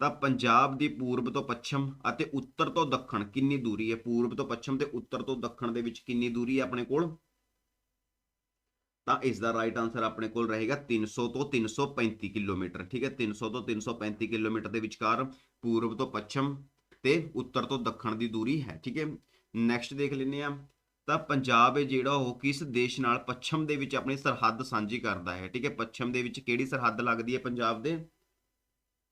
ਤਾਂ ਪੰਜਾਬ ਦੀ ਪੂਰਬ ਤੋਂ ਪੱਛਮ ਅਤੇ ਉੱਤਰ ਤੋਂ ਦੱਖਣ ਕਿੰਨੀ ਦੂਰੀ ਹੈ? ਪੂਰਬ ਤੋਂ ਪੱਛਮ ਤੇ ਉੱਤਰ ਤੋਂ ਦੱਖਣ ਦੇ ਵਿੱਚ ਕਿੰਨੀ ਦੂਰੀ ਹੈ ਆਪਣੇ ਕੋਲ? ਤਾਂ ਇਸ ਦਾ ਰਾਈਟ ਆਨਸਰ ਆਪਣੇ ਕੋਲ ਰਹੇਗਾ 300 ਤੋਂ 335 ਕਿਲੋਮੀਟਰ, ਠੀਕ ਹੈ? 300 ਤੋਂ 335 ਕਿਲੋਮੀਟਰ ਦੇ ਵਿਚਕਾਰ ਪੂਰਬ ਤੋਂ ਪੱਛਮ ਤੇ ਉੱਤਰ ਤੋਂ ਦੱਖਣ ਦੀ ਦੂਰੀ ਹੈ, ਠੀਕ ਹੈ? ਨੈਕਸਟ ਦੇਖ ਲੈਂਦੇ ਆ ਤਾਂ ਪੰਜਾਬ ਹੈ ਜਿਹੜਾ ਉਹ ਕਿਸ ਦੇਸ਼ ਨਾਲ ਪੱਛਮ ਦੇ ਵਿੱਚ ਆਪਣੀ ਸਰਹੱਦ ਸਾਂਝੀ ਕਰਦਾ ਹੈ, ਠੀਕ ਹੈ? ਪੱਛਮ ਦੇ ਵਿੱਚ ਕਿਹੜੀ ਸਰਹੱਦ ਲੱਗਦੀ ਹੈ ਪੰਜਾਬ ਦੇ?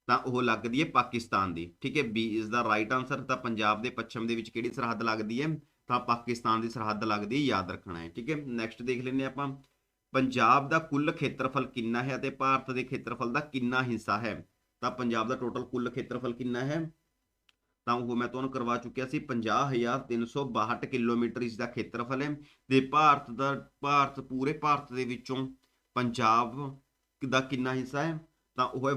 ਤਾਂ ਉਹ ਲੱਗਦੀ ਹੈ ਪਾਕਿਸਤਾਨ ਦੀ। ਠੀਕ ਹੈ, B is the right answer ਤਾਂ ਪੰਜਾਬ ਦੇ ਪੱਛਮ ਦੇ ਵਿੱਚ ਕਿਹੜੀ ਸਰਹੱਦ ਲੱਗਦੀ ਹੈ? ਤਾਂ ਪਾਕਿਸਤਾਨ ਦੀ ਸਰਹੱਦ ਲੱਗਦੀ ਹੈ, ਯਾਦ ਰੱਖਣਾ ਹੈ। ਠੀਕ ਹੈ ਨੈਕਸਟ ਦੇਖ ਲੈਂਦੇ ਆਪਾਂ। ਪੰਜਾਬ ਦਾ ਕੁੱਲ ਖੇਤਰਫਲ ਕਿੰਨਾ ਹੈ ਅਤੇ ਭਾਰਤ ਦੇ ਖੇਤਰਫਲ ਦਾ ਕਿੰਨਾ ਹਿੱਸਾ ਹੈ? ਤਾਂ ਪੰਜਾਬ ਦਾ ਟੋਟਲ ਕੁੱਲ ਖੇਤਰਫਲ ਕਿੰਨਾ ਹੈ? ਤਾਂ ਉਹ ਮੈਂ ਤੁਹਾਨੂੰ ਕਰਵਾ ਚੁੱਕਿਆ ਸੀ 50362 ਕਿਲੋਮੀਟਰ ਇਸ ਦਾ ਖੇਤਰਫਲ ਹੈ। ਤੇ ਭਾਰਤ ਦਾ, ਭਾਰਤ, ਪੂਰੇ ਭਾਰਤ ਦੇ ਵਿੱਚੋਂ ਪੰਜਾਬ ਦਾ ਕਿੰਨਾ ਹਿੱਸਾ ਹੈ? ਤਾਂ ਉਹ ਹੈ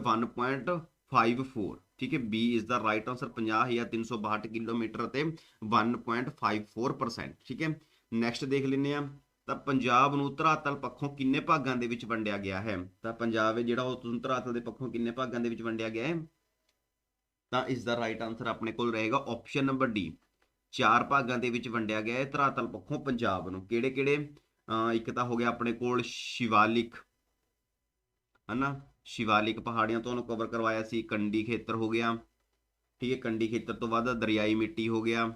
1.54 ਠੀਕ ਹੈ? B is the right answer 50362 kilometre ਅਤੇ 1.54% ਠੀਕ ਹੈ? ਨੈਕਸਟ ਦੇਖ ਲੈਂਦੇ ਆ ਤਾਂ ਪੰਜਾਬ ਨੂੰ ਧਰਾਤਲ ਪੱਖੋਂ ਕਿੰਨੇ ਭਾਗਾਂ ਦੇ ਵਿੱਚ ਵੰਡਿਆ ਗਿਆ ਹੈ? ਤਾਂ ਪੰਜਾਬ ਜਿਹੜਾ ਉਹ ਧਰਾਤਲ ਦੇ ਪੱਖੋਂ ਕਿੰਨੇ ਭਾਗਾਂ ਦੇ ਵਿੱਚ ਵੰਡਿਆ ਗਿਆ ਹੈ? ਤਾਂ ਇਸ ਦਾ ਰਾਈਟ ਆਨਸਰ ਆਪਣੇ ਕੋਲ ਰਹੇਗਾ ਆਪਸ਼ਨ ਨੰਬਰ ਡੀ ਚਾਰ ਭਾਗਾਂ ਦੇ ਵਿੱਚ ਵੰਡਿਆ ਗਿਆ ਹੈ ਧਰਾਤਲ ਪੱਖੋਂ ਪੰਜਾਬ ਨੂੰ। ਕਿਹੜੇ ਕਿਹੜੇ ਇੱਕ ਤਾਂ ਹੋ ਗਿਆ ਆਪਣੇ ਕੋਲ ਸ਼ਿਵਾਲਿਕ, ਹਨਾ? ਸ਼ਿਵਾਲਿਕ ਪਹਾੜੀਆਂ ਤੁਹਾਨੂੰ ਕਵਰ ਕਰਵਾਇਆ ਸੀ, ਕੰਡੀ ਖੇਤਰ ਹੋ ਗਿਆ, ਠੀਕ ਹੈ, ਕੰਡੀ ਖੇਤਰ ਤੋਂ ਬਾਅਦ ਦਰਿਆਈ ਮਿੱਟੀ ਹੋ ਗਿਆ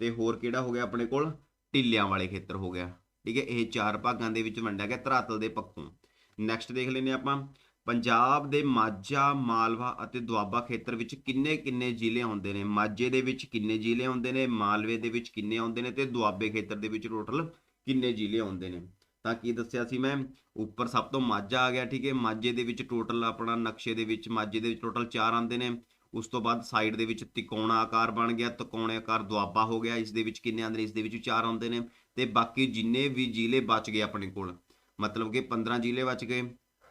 ਤੇ ਹੋਰ ਕਿਹੜਾ ਹੋ ਗਿਆ ਆਪਣੇ ਕੋਲ? ਟਿੱਲਿਆਂ ਵਾਲੇ ਖੇਤਰ ਹੋ ਗਿਆ, ਠੀਕ ਹੈ, ਇਹ ਚਾਰ ਭਾਗਾਂ ਦੇ ਵਿੱਚ ਵੰਡਿਆ ਗਿਆ, ਧਰਾਤਲ ਦੇ ਪੱਖੋਂ। ਨੈਕਸਟ ਦੇਖ ਲੈਂਦੇ ਆਪਾਂ, ਪੰਜਾਬ ਦੇ ਮਾਝਾ, ਮਾਲਵਾ ਅਤੇ ਦੁਆਬਾ ਖੇਤਰ ਵਿੱਚ ਕਿੰਨੇ ਕਿੰਨੇ ਜ਼ਿਲ੍ਹੇ ਆਉਂਦੇ ਨੇ? ਮਾਝੇ ਦੇ ਵਿੱਚ ਕਿੰਨੇ ਜ਼ਿਲ੍ਹੇ ਆਉਂਦੇ ਨੇ? ਮਾਲਵੇ ਦੇ ਵਿੱਚ ਕਿੰਨੇ ਆਉਂਦੇ ਨੇ? ਤੇ ਦੁਆਬੇ ਖੇਤਰ ਦੇ ਵਿੱਚ ਟੋਟਲ ਕਿੰਨੇ ਜ਼ਿਲ੍ਹੇ ਆਉਂਦੇ ਨੇ? ਤਾਂ ਕੀ ਦੱਸਿਆ ਸੀ ਮੈਂ? ਉੱਪਰ ਸਭ ਤੋਂ ਮਾਝਾ ਆ ਗਿਆ, ਠੀਕ ਹੈ? ਮਾਝੇ ਦੇ ਵਿੱਚ ਟੋਟਲ ਆਪਣਾ ਨਕਸ਼ੇ ਦੇ ਵਿੱਚ, ਮਾਝੇ ਦੇ ਵਿੱਚ ਟੋਟਲ 4 ਆਉਂਦੇ ਨੇ। ਉਸ ਤੋਂ ਬਾਅਦ ਸਾਈਡ ਦੇ ਵਿੱਚ ਤਿਕੋਣਾ ਆਕਾਰ ਬਣ ਗਿਆ, ਤਿਕੋਣੇ ਆਕਾਰ ਦੁਆਬਾ ਹੋ ਗਿਆ, ਇਸ ਦੇ ਵਿੱਚ ਕਿੰਨੇ ਆਉਂਦੇ ਨੇ? ਇਸ ਦੇ ਵਿੱਚ 4 ਆਉਂਦੇ ਨੇ। ਤੇ ਬਾਕੀ ਜਿੰਨੇ ਵੀ ਜ਼ਿਲ੍ਹੇ ਬਚ ਗਏ ਆਪਣੇ ਕੋਲ, ਮਤਲਬ ਕਿ 15 ਜ਼ਿਲ੍ਹੇ ਬਚ ਗਏ,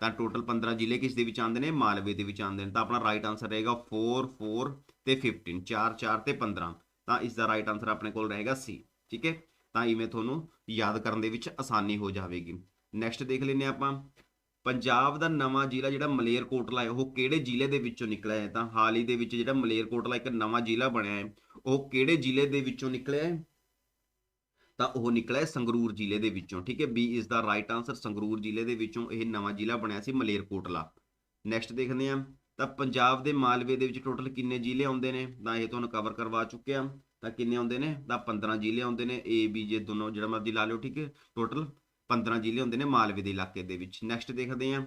ਤਾਂ ਟੋਟਲ 15 ਜ਼ਿਲ੍ਹੇ ਕਿਸ ਦੇ ਵਿੱਚ ਆਉਂਦੇ ਨੇ? ਮਾਲਵੇ ਦੇ ਵਿੱਚ ਆਉਂਦੇ ਨੇ। ਤਾਂ ਆਪਣਾ ਰਾਈਟ ਆਨਸਰ ਰਹੇਗਾ 4 4 ਤੇ 15 4 4 ਤੇ 15 ਤਾਂ ਇਸ ਦਾ ਰਾਈਟ ਆਨਸਰ ਆਪਣੇ ਕੋਲ ਰਹੇਗਾ ਸੀ ਠੀਕ ਹੈ? ਤਾਂ ਇਵੇਂ ਤੁਹਾਨੂੰ ਯਾਦ ਕਰਨ ਦੇ ਵਿੱਚ ਆਸਾਨੀ ਹੋ ਜਾਵੇਗੀ। ਨੈਕਸਟ ਦੇਖ ਲੈਂਦੇ ਹਾਂ ਆਪਾਂ। ਪੰਜਾਬ ਦਾ ਨਵਾਂ ਜ਼ਿਲ੍ਹਾ ਜਿਹੜਾ ਮਲੇਰਕੋਟਲਾ ਹੈ, ਉਹ ਕਿਹੜੇ ਜ਼ਿਲ੍ਹੇ ਦੇ ਵਿੱਚੋਂ ਨਿਕਲਿਆ ਹੈ? ਤਾਂ ਹਾਲ ਹੀ ਦੇ ਵਿੱਚ ਜਿਹੜਾ ਮਲੇਰਕੋਟਲਾ ਇੱਕ ਨਵਾਂ ਜ਼ਿਲ੍ਹਾ ਬਣਿਆ ਹੈ, ਉਹ ਕਿਹੜੇ ਜ਼ਿਲ੍ਹੇ ਦੇ ਵਿੱਚੋਂ ਨਿਕਲਿਆ ਹੈ? ਤਾਂ ਉਹ ਨਿਕਲਿਆ ਸੰਗਰੂਰ ਜ਼ਿਲ੍ਹੇ ਦੇ ਵਿੱਚੋਂ, ਠੀਕ ਹੈ? B is the right answer Sangrur ਜ਼ਿਲ੍ਹੇ ਦੇ ਵਿੱਚੋਂ ਇਹ ਨਵਾਂ ਜ਼ਿਲ੍ਹਾ ਬਣਿਆ ਸੀ ਮਲੇਰਕੋਟਲਾ। ਨੈਕਸਟ ਦੇਖਦੇ ਹਾਂ। ਤਾਂ ਪੰਜਾਬ ਦੇ ਮਾਲਵੇ ਦੇ ਵਿੱਚ ਟੋਟਲ ਕਿੰਨੇ ਜ਼ਿਲ੍ਹੇ ਆਉਂਦੇ ਨੇ? ਤਾਂ ਇਹ ਤੁਹਾਨੂੰ ਕਵਰ ਕਰਵਾ ਚੁੱਕਿਆ। ਤਾਂ ਕਿੰਨੇ ਆਉਂਦੇ ਨੇ? ਤਾਂ 15 ਜ਼ਿਲ੍ਹੇ ਆਉਂਦੇ ਨੇ ਏ ਬੀ ਜੇ ਦੋਨੋਂ ਜਿਹੜਾ ਮਰਜ਼ੀ ਲਾ ਲਿਓ, ਠੀਕ ਹੈ? ਟੋਟਲ 15 ਜ਼ਿਲ੍ਹੇ ਹੁੰਦੇ ਨੇ ਮਾਲਵੇ ਦੇ ਇਲਾਕੇ ਦੇ ਵਿੱਚ। ਨੈਕਸਟ ਦੇਖਦੇ ਹਾਂ।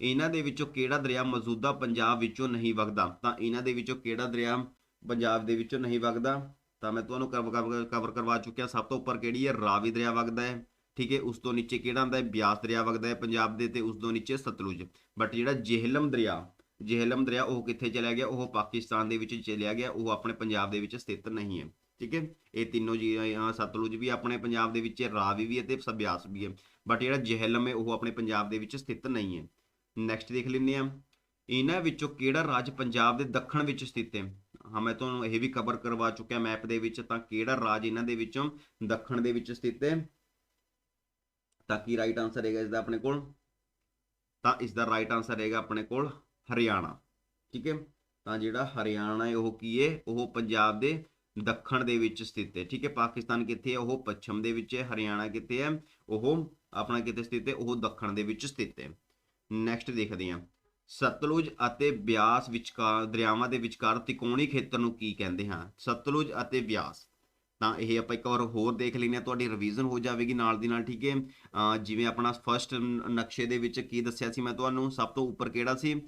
ਇਹਨਾਂ ਦੇ ਵਿੱਚੋਂ ਕਿਹੜਾ ਦਰਿਆ ਮੌਜੂਦਾ ਪੰਜਾਬ ਵਿੱਚੋਂ ਨਹੀਂ ਵਗਦਾ? ਤਾਂ ਇਹਨਾਂ ਦੇ ਵਿੱਚੋਂ ਕਿਹੜਾ ਦਰਿਆ ਪੰਜਾਬ ਦੇ ਵਿੱਚੋਂ ਨਹੀਂ ਵਗਦਾ? ਤਾਂ ਮੈਂ ਤੁਹਾਨੂੰ ਕਵਰ ਕਰਵਾ ਚੁੱਕਿਆ। ਸਭ ਤੋਂ ਉੱਪਰ ਕਿਹੜੀ ਹੈ? ਰਾਵੀ ਦਰਿਆ ਵਗਦਾ ਹੈ, ਠੀਕ ਹੈ? ਉਸ ਤੋਂ ਨੀਚੇ ਕਿਹੜਾ ਆਉਂਦਾ ਹੈ? ਬਿਆਸ ਦਰਿਆ ਵਗਦਾ ਹੈ ਪੰਜਾਬ ਦੇ ਤੇ ਉਸ ਤੋਂ ਨੀਚੇ ਸਤਲੁਜ। ਬਟ ਜਿਹੜਾ ਜੇਹਲਮ ਦਰਿਆ ਜੇਹਲਮ ਦਰਿਆ, ਉਹ ਕਿੱਥੇ ਚਲਾ ਗਿਆ? ਉਹ ਪਾਕਿਸਤਾਨ ਦੇ ਵਿੱਚ ਚਲਿਆ ਗਿਆ। ਉਹ ਆਪਣੇ ਪੰਜਾਬ ਦੇ ਵਿੱਚ ਸਥਿਤ ਨਹੀਂ ਹੈ। ਠੀਕ ਹੈ? ਇਹ ਤਿੰਨੋਂ ਜੀ ਸਤਲੁਜ ਵੀ ਆਪਣੇ ਪੰਜਾਬ ਦੇ ਵਿੱਚ ਹੈ, ਰਾਵੀ ਵੀ ਹੈ ਤੇ ਬਿਆਸ ਵੀ ਹੈ। ਬਟ ਜਿਹੜਾ ਜੇਹਲਮ ਹੈ, ਉਹ ਆਪਣੇ ਪੰਜਾਬ ਦੇ ਵਿੱਚ ਸਥਿਤ ਨਹੀਂ ਹੈ। ਨੈਕਸਟ ਦੇਖ ਲੈਂਦੇ ਆ ਇਹਨਾਂ ਵਿੱਚੋਂ ਕਿਹੜਾ ਰਾਜ ਪੰਜਾਬ ਦੇ ਦੱਖਣ ਵਿੱਚ ਸਥਿਤ ਹੈ? ਹਾਂ, ਮੈਂ ਤੁਹਾਨੂੰ ਇਹ ਵੀ ਕਵਰ ਕਰਵਾ ਚੁੱਕਿਆ ਮੈਪ ਦੇ ਵਿੱਚ ਤਾਂ ਕਿਹੜਾ ਰਾਜ ਇਹਨਾਂ ਦੇ ਵਿੱਚੋਂ ਦੱਖਣ ਦੇ ਵਿੱਚ ਸਥਿਤ ਹੈ? ਤਾਂ ਕੀ ਰਾਈਟ ਆਨਸਰ ਹੈਗਾ ਇਸ ਦਾ ਆਪਣੇ ਕੋਲ? ਤਾਂ ਇਸ ਦਾ ਰਾਈਟ ਆਨਸਰ ਹੈਗਾ ਆਪਣੇ ਕੋਲ ਹਰਿਆਣਾ। ਠੀਕ ਹੈ? ਤਾਂ ਜਿਹੜਾ ਹਰਿਆਣਾ ਹੈ, ਉਹ ਕੀ ਹੈ? ਉਹ ਪੰਜਾਬ ਦੇ ਦੱਖਣ ਦੇ ਵਿੱਚ ਸਥਿਤ ਹੈ। ਠੀਕ ਹੈ? ਪਾਕਿਸਤਾਨ ਕਿੱਥੇ ਹੈ? ਉਹ ਪੱਛਮ ਦੇ ਵਿੱਚ ਹੈ। ਹਰਿਆਣਾ ਕਿੱਥੇ ਹੈ? ਉਹ ਆਪਣਾ ਕਿੱਥੇ ਸਥਿਤ ਹੈ? ਉਹ ਦੱਖਣ ਦੇ ਵਿੱਚ ਸਥਿਤ ਹੈ। ਨੈਕਸਟ ਦੇਖਦੇ ਹਾਂ। ਸਤਲੁਜ ਅਤੇ ਬਿਆਸ ਵਿਚਕਾਰ, ਦਰਿਆਵਾਂ ਦੇ ਵਿਚਕਾਰ ਤਿਕੋਣੀ ਖੇਤਰ ਨੂੰ ਕੀ ਕਹਿੰਦੇ ਹਾਂ? ਸਤਲੁਜ ਅਤੇ ਬਿਆਸ। ਤਾਂ ਇਹ ਆਪਾਂ ਇੱਕ ਵਾਰ ਹੋਰ ਦੇਖ ਲੈਂਦੇ ਹਾਂ। ਤੁਹਾਡੀ ਰਿਵੀਜ਼ਨ ਹੋ ਜਾਵੇਗੀ ਨਾਲ ਦੀ ਨਾਲ, ਠੀਕ ਹੈ? ਜਿਵੇਂ ਆਪਣਾ ਫਰਸਟ ਨਕਸ਼ੇ ਦੇ ਵਿੱਚ ਕੀ ਦੱਸਿਆ ਸੀ ਮੈਂ ਤੁਹਾਨੂੰ? ਸਭ ਤੋਂ ਉੱਪਰ ਕਿਹੜਾ ਸੀ?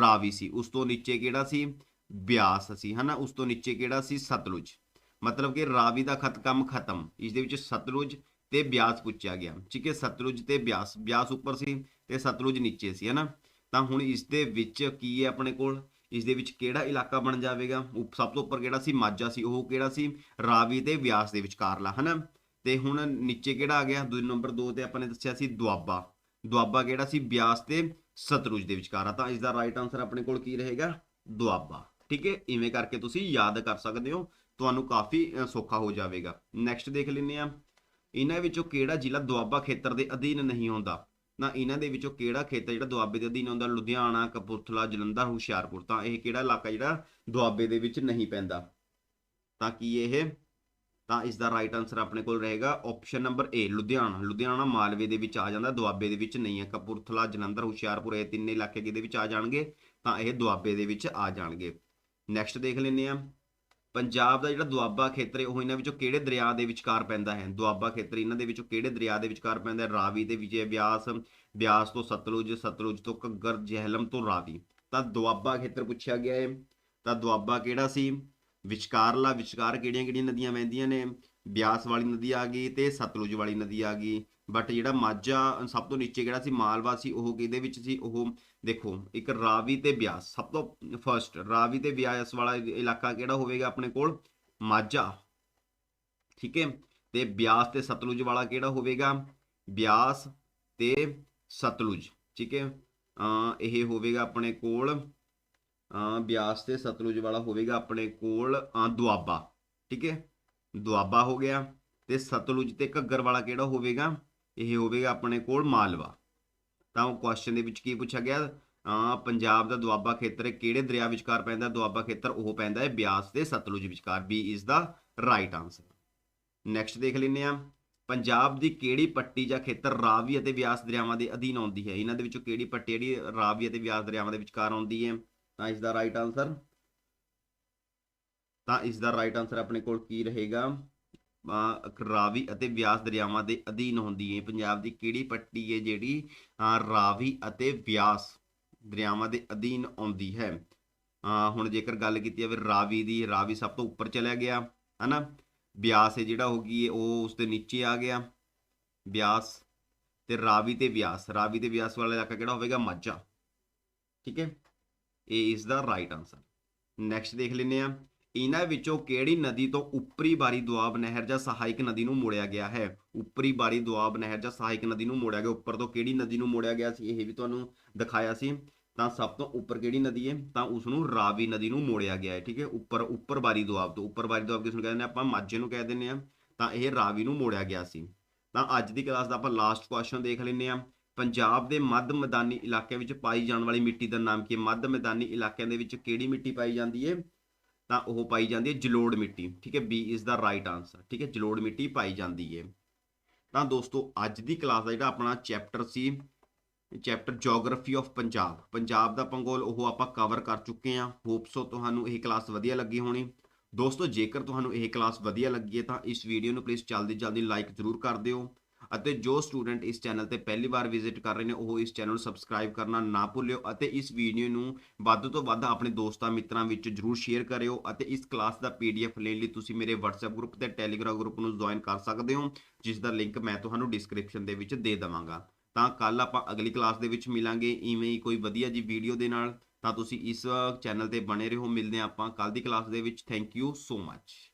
ਰਾਵੀ ਸੀ। ਉਸ ਤੋਂ ਨੀਚੇ ਕਿਹੜਾ ਸੀ? ਬਿਆਸ ਸੀ, ਹਨਾ? ਉਸ ਤੋਂ ਨੀਚੇ ਕਿਹੜਾ ਸੀ? ਸਤਲੁਜ। ਮਤਲਬ ਕਿ ਰਾਵੀ ਦਾ ਖਤ ਕੰਮ ਖਤਮ। ਇਸ ਦੇ ਵਿੱਚ ਸਤਲੁਜ ਤੇ ਬਿਆਸ ਪੁੱਛਿਆ ਗਿਆ। ਠੀਕ ਹੈ? ਸਤਲੁਜ ਤੇ ਬਿਆਸ। ਬਿਆਸ ਉੱਪਰ ਸੀ ਤੇ ਸਤਲੁਜ ਨੀਚੇ ਸੀ, ਹਨਾ? ਤਾਂ ਹੁਣ ਇਸ ਦੇ ਵਿੱਚ ਕੀ ਹੈ ਆਪਣੇ ਕੋਲ? ਇਸ ਦੇ ਵਿੱਚ ਕਿਹੜਾ ਇਲਾਕਾ ਬਣ ਜਾਵੇਗਾ? ਉਪ- ਸਭ ਤੋਂ ਉੱਪਰ ਕਿਹੜਾ ਸੀ? ਮਾਝਾ ਸੀ। ਉਹ ਕਿਹੜਾ ਸੀ? ਰਾਵੀ ਤੇ ਬਿਆਸ ਦੇ ਵਿਚਕਾਰਲਾ, ਹਨਾ? ਤੇ ਹੁਣ ਨੀਚੇ ਕਿਹੜਾ ਆ ਗਿਆ? ਦੂਜੇ ਨੰਬਰ 2 ਤੇ ਆਪਾਂ ਨੇ ਦੱਸਿਆ ਸੀ ਦੁਆਬਾ। ਦੁਆਬਾ ਕਿਹੜਾ ਸੀ? ਬਿਆਸ ਤੇ ਸਤਲੁਜ ਦੇ ਵਿਚਕਾਰ ਆ। ਤਾਂ ਇਸ ਦਾ ਰਾਈਟ ਆਨਸਰ ਆਪਣੇ ਕੋਲ ਕੀ ਰਹੇਗਾ? ਦੁਆਬਾ। ਠੀਕ ਹੈ? ਇਵੇਂ ਕਰਕੇ ਤੁਸੀਂ ਯਾਦ ਕਰ ਸਕਦੇ ਹੋ। ਤੁਹਾਨੂੰ ਕਾਫੀ ਸੌਖਾ ਹੋ ਜਾਵੇਗਾ। ਨੈਕਸਟ ਦੇਖ ਲੈਂਦੇ ਆ ਇਹਨਾਂ ਵਿੱਚੋਂ ਕਿਹੜਾ ਜ਼ਿਲ੍ਹਾ ਦੁਆਬਾ ਖੇਤਰ ਦੇ ਅਧੀਨ ਨਹੀਂ ਹੁੰਦਾ ਨਾ ਇਹਨਾਂ ਦੇ ਵਿੱਚੋਂ ਕਿਹੜਾ ਖੇਤਰ ਜਿਹੜਾ ਦੁਆਬੇ ਦੇ ਅਧੀਨ ਆਉਂਦਾ? ਲੁਧਿਆਣਾ, ਕਪੂਰਥਲਾ, ਜਲੰਧਰ, ਹੁਸ਼ਿਆਰਪੁਰ। ਤਾਂ ਇਹ ਕਿਹੜਾ ਇਲਾਕਾ ਜਿਹੜਾ ਦੁਆਬੇ ਦੇ ਵਿੱਚ ਨਹੀਂ ਪੈਂਦਾ? ਤਾਂ ਕੀ ਇਹ ਤਾਂ ਇਸ ਦਾ ਰਾਈਟ ਆਨਸਰ ਆਪਣੇ ਕੋਲ ਰਹੇਗਾ option number A Ludhiana. Ludhiana ਮਾਲਵੇ ਦੇ ਵਿੱਚ ਆ ਜਾਂਦਾ, ਦੁਆਬੇ ਦੇ ਵਿੱਚ ਨਹੀਂ ਹੈ। ਕਪੂਰਥਲਾ, ਜਲੰਧਰ, ਹੁਸ਼ਿਆਰਪੁਰ, ਇਹ ਤਿੰਨੇ ਇਲਾਕੇ ਕਿਹਦੇ ਵਿੱਚ ਆ ਜਾਣਗੇ? ਤਾਂ ਇਹ ਦੁਆਬੇ ਦੇ ਵਿੱਚ ਆ ਜਾਣਗੇ। ਨੈਕਸਟ ਦੇਖ ਲੈਂਦੇ ਆ ਪੰਜਾਬ ਦਾ ਜਿਹੜਾ ਦੁਆਬਾ ਖੇਤਰ ਹੈ, ਉਹ ਇਹਨਾਂ ਵਿੱਚੋਂ ਕਿਹੜੇ ਦਰਿਆ ਦੇ ਵਿਚਕਾਰ ਪੈਂਦਾ ਹੈ? ਦੁਆਬਾ ਖੇਤਰ ਇਹਨਾਂ ਦੇ ਵਿੱਚੋਂ ਕਿਹੜੇ ਦਰਿਆ ਦੇ ਵਿਚਕਾਰ ਪੈਂਦਾ ਹੈ? ਰਾਵੀ ਤੇ ਵਿਜੇ ਬਿਆਸ ਬਿਆਸ ਤੋਂ ਸਤਲੁਜ ਸਤਲੁਜ ਤੋਂ ਘੱਗਰ, ਜਹਿਲਮ ਤੋਂ ਰਾਵੀ। ਤਾਂ ਦੁਆਬਾ ਖੇਤਰ ਪੁੱਛਿਆ ਗਿਆ ਹੈ। ਤਾਂ ਦੁਆਬਾ ਕਿਹੜਾ ਸੀ? ਵਿਚਕਾਰਲਾ ਵਿਚਕਾਰ ਕਿਹੜੀਆਂ ਕਿਹੜੀਆਂ ਨਦੀਆਂ ਵਹਿੰਦੀਆਂ ਨੇ? ਬਿਆਸ ਵਾਲੀ ਨਦੀ ਆ ਗਈ ਤੇ ਸਤਲੁਜ ਵਾਲੀ ਨਦੀ ਆ ਗਈ। ਬਟ ਜਿਹੜਾ ਮਾਝਾ ਸਭ ਤੋਂ ਨੀਚੇ ਕਿਹੜਾ ਸੀ? ਮਾਲਵਾ ਸੀ। ਉਹ ਕਿਹਦੇ ਵਿੱਚ ਸੀ? ਉਹ ਦੇਖੋ, ਇੱਕ ਰਾਵੀ ਤੇ ਬਿਆਸ। ਸਭ ਤੋਂ ਫਰਸਟ ਰਾਵੀ ਤੇ ਬਿਆਸ ਵਾਲਾ ਇਲਾਕਾ ਕਿਹੜਾ ਹੋਵੇਗਾ ਆਪਣੇ ਕੋਲ? ਮਾਝਾ। ਠੀਕ ਹੈ? ਤੇ ਬਿਆਸ ਤੇ ਸਤਲੁਜ ਵਾਲਾ ਕਿਹੜਾ ਹੋਵੇਗਾ? ਬਿਆਸ ਤੇ ਸਤਲੁਜ। ਠੀਕ ਹੈ? ਅ ਇਹ ਹੋਵੇਗਾ ਆਪਣੇ ਕੋਲ ਬਿਆਸ ਤੇ ਸਤਲੁਜ ਵਾਲਾ ਹੋਵੇਗਾ ਆਪਣੇ ਕੋਲ ਦੁਆਬਾ, ਠੀਕ ਹੈ? ਦੁਆਬਾ ਹੋ ਗਿਆ ਤੇ ਸਤਲੁਜ ਤੇ ਘੱਗਰ ਵਾਲਾ ਕਿਹੜਾ ਹੋਵੇਗਾ? ਇਹ ਹੋਵੇਗਾ ਆਪਣੇ ਕੋਲ ਮਾਲਵਾ। ਤਾਂ ਉਹ ਕੁਐਸਚਨ ਦੇ ਵਿੱਚ ਕੀ ਪੁੱਛਿਆ ਗਿਆ? ਪੰਜਾਬ ਦਾ ਦੁਆਬਾ ਖੇਤਰ ਕਿਹੜੇ ਦਰਿਆ ਵਿਚਕਾਰ ਪੈਂਦਾ? ਦੁਆਬਾ ਖੇਤਰ ਉਹ ਪੈਂਦਾ ਹੈ, ਬਿਆਸ ਤੇ ਸਤਲੁਜ ਵਿਚਕਾਰ। B is the right answer next ਦੇਖ ਲੈਂਦੇ ਆ ਪੰਜਾਬ ਦੀ ਕਿਹੜੀ ਪੱਟੀ ਜਾਂ ਖੇਤਰ ਰਾਵੀ ਅਤੇ ਬਿਆਸ ਦਰਿਆਵਾਂ ਦੇ ਅਧੀਨ ਆਉਂਦੀ ਹੈ? ਇਹਨਾਂ ਦੇ ਵਿੱਚੋਂ ਕਿਹੜੀ ਪੱਟੀ ਜਿਹੜੀ ਰਾਵੀ ਅਤੇ ਬਿਆਸ ਦਰਿਆਵਾਂ ਦੇ ਵਿਚਕਾਰ ਆਉਂਦੀ ਹੈ? ਤਾਂ ਇਸ ਦਾ ਰਾਈਟ ਆਨਸਰ ਤਾਂ ਇਸ ਦਾ ਰਾਈਟ ਆਨਸਰ ਆਪਣੇ ਕੋਲ ਕੀ ਰਹੇਗਾ? ਰਾਵੀ ਅਤੇ ਬਿਆਸ ਦਰਿਆਵਾਂ ਦੇ ਅਧੀਨ ਹੁੰਦੀ ਹੈ। ਪੰਜਾਬ ਦੀ ਕਿਹੜੀ ਪੱਟੀ ਹੈ ਜਿਹੜੀ ਰਾਵੀ ਅਤੇ ਬਿਆਸ ਦਰਿਆਵਾਂ ਦੇ ਅਧੀਨ ਆਉਂਦੀ ਹੈ? ਅਹ ਹੁਣ ਜੇਕਰ ਗੱਲ ਕੀਤੀ ਜਾਵੇ ਰਾਵੀ ਦੀ, ਰਾਵੀ ਸਭ ਤੋਂ ਉੱਪਰ ਚਲਿਆ ਗਿਆ, ਹਨਾ? ਬਿਆਸ ਹੈ ਜਿਹੜਾ ਹੋ ਗਈ ਉਹ ਉਸ ਦੇ ਨੀਚੇ ਆ ਗਿਆ। ਬਿਆਸ ਤੇ ਰਾਵੀ ਤੇ ਬਿਆਸ, ਰਾਵੀ ਤੇ ਬਿਆਸ ਵਾਲਾ ਇਲਾਕਾ ਕਿਹੜਾ ਹੋਵੇਗਾ? ਮਾਝਾ। ਠੀਕ ਹੈ? ਇਹ ਇਸ ਦਾ ਰਾਈਟ ਆਨਸਰ ਨੈਕਸਟ ਦੇਖ ਲੈਂਦੇ ਆ ਇਹਨਾਂ ਵਿੱਚੋਂ ਕਿਹੜੀ ਨਦੀ ਤੋਂ ਉੱਪਰੀ ਬਾਰੀ ਦੁਆਬ ਨਹਿਰ ਜਾਂ ਸਹਾਇਕ ਨਦੀ ਨੂੰ ਮੋੜਿਆ ਗਿਆ ਹੈ? ਉੱਪਰੀ ਬਾਰੀ ਦੁਆਬ ਨਹਿਰ ਜਾਂ ਸਹਾਇਕ ਨਦੀ ਨੂੰ ਮੋੜਿਆ ਗਿਆ। ਉੱਪਰ ਤੋਂ ਕਿਹੜੀ ਨਦੀ ਨੂੰ ਮੋੜਿਆ ਗਿਆ ਸੀ? ਇਹ ਵੀ ਤੁਹਾਨੂੰ ਦਿਖਾਇਆ ਸੀ। ਤਾਂ ਸਭ ਤੋਂ ਉੱਪਰ ਕਿਹੜੀ ਨਦੀ ਹੈ? ਤਾਂ ਉਸ ਨੂੰ ਰਾਵੀ ਨਦੀ ਨੂੰ ਮੋੜਿਆ ਗਿਆ ਹੈ, ਠੀਕ ਹੈ? ਉੱਪਰ ਉੱਪਰ ਬਾਰੀ ਦੁਆਬ ਤੋਂ। ਉੱਪਰ ਬਾਰੀ ਦੁਆਬ ਕਿਸ ਨੂੰ ਕਹਿੰਦੇ ਨੇ ਆਪਾਂ ਮਾਝੇ ਨੂੰ ਕਹਿ ਦਿੰਦੇ ਆ ਤਾਂ ਇਹ ਰਾਵੀ ਨੂੰ ਮੋੜਿਆ ਗਿਆ ਸੀ। ਤਾਂ ਅੱਜ ਦੀ ਕਲਾਸ ਦਾ ਆਪਾਂ ਲਾਸਟ ਕੁਐਸਚਨ ਦੇਖ ਲੈਂਦੇ ਆ ਪੰਜਾਬ ਦੇ ਮੱਧ ਮੈਦਾਨੀ ਇਲਾਕਿਆਂ ਵਿੱਚ ਪਾਈ ਜਾਣ ਵਾਲੀ ਮਿੱਟੀ ਦਾ ਨਾਮ ਕੀ ਹੈ? ਮੱਧ ਮੈਦਾਨੀ ਇਲਾਕਿਆਂ ਦੇ ਵਿੱਚ ਕਿਹੜੀ ਮਿੱਟੀ ਪਾਈ ਜਾਂਦੀ ਹੈ? ਤਾਂ ਉਹ ਪਾਈ ਜਾਂਦੀ ਹੈ ਜਲੋੜ ਮਿੱਟੀ, ਠੀਕ ਹੈ? B is the right answer ਠੀਕ ਹੈ? ਜਲੋੜ ਮਿੱਟੀ ਪਾਈ ਜਾਂਦੀ ਹੈ। ਤਾਂ ਦੋਸਤੋ, ਅੱਜ ਦੀ ਕਲਾਸ ਦਾ ਜਿਹੜਾ ਆਪਣਾ chapter C chapter geography of Punjab Punjab ਦਾ ਭੂਗੋਲ ਉਹ ਆਪਾਂ ਕਵਰ ਕਰ ਚੁੱਕੇ ਹਾਂ। ਹੋਪਸੋ ਤੁਹਾਨੂੰ ਇਹ ਕਲਾਸ ਵਧੀਆ ਲੱਗੀ ਹੋਣੀ। ਦੋਸਤੋ, ਜੇਕਰ ਤੁਹਾਨੂੰ ਇਹ ਕਲਾਸ ਵਧੀਆ ਲੱਗੀ ਹੈ ਤਾਂ ਇਸ ਵੀਡੀਓ ਨੂੰ ਪਲੀਜ਼ ਜਲਦੀ ਜਲਦੀ ਲਾਈਕ ਜ਼ਰੂਰ ਕਰ ਦਿਓ। ਅਤੇ ਜੋ ਸਟੂਡੈਂਟ ਇਸ ਚੈਨਲ ਤੇ ਪਹਿਲੀ ਵਾਰ ਵਿਜ਼ਿਟ ਕਰ ਰਹੇ ਨੇ, ਉਹ ਇਸ ਚੈਨਲ ਨੂੰ ਸਬਸਕ੍ਰਾਈਬ ਕਰਨਾ ਨਾ ਭੁੱਲਿਓ ਅਤੇ ਇਸ ਵੀਡੀਓ ਨੂੰ ਵੱਧ ਤੋਂ ਵੱਧ ਆਪਣੇ ਦੋਸਤਾਂ ਮਿੱਤਰਾਂ ਵਿੱਚ ਜਰੂਰ ਸ਼ੇਅਰ ਕਰਿਓ ਅਤੇ ਇਸ ਕਲਾਸ ਦਾ ਪੀਡੀਐਫ ਲੈਣ ਲਈ ਤੁਸੀਂ ਮੇਰੇ WhatsApp ਗਰੁੱਪ ਤੇ Telegram ਗਰੁੱਪ ਨੂੰ ਜੁਆਇਨ ਕਰ ਸਕਦੇ ਹੋ, ਜਿਸ ਦਾ ਲਿੰਕ ਮੈਂ ਤੁਹਾਨੂੰ ਡਿਸਕ੍ਰਿਪਸ਼ਨ ਦੇ ਵਿੱਚ ਦੇ ਦਵਾਂਗਾ। ਤਾਂ ਕੱਲ ਆਪਾਂ ਅਗਲੀ ਕਲਾਸ ਦੇ ਵਿੱਚ ਮਿਲਾਂਗੇ, ਇਵੇਂ ਹੀ ਕੋਈ ਵਧੀਆ ਜੀ ਵੀਡੀਓ ਦੇ ਨਾਲ। ਤਾਂ ਤੁਸੀਂ ਇਸ ਚੈਨਲ ਤੇ ਬਣੇ ਰਹੋ, ਮਿਲਦੇ ਹਾਂ ਆਪਾਂ ਕੱਲ ਦੀ ਕਲਾਸ ਦੇ ਵਿੱਚ। Thank you so much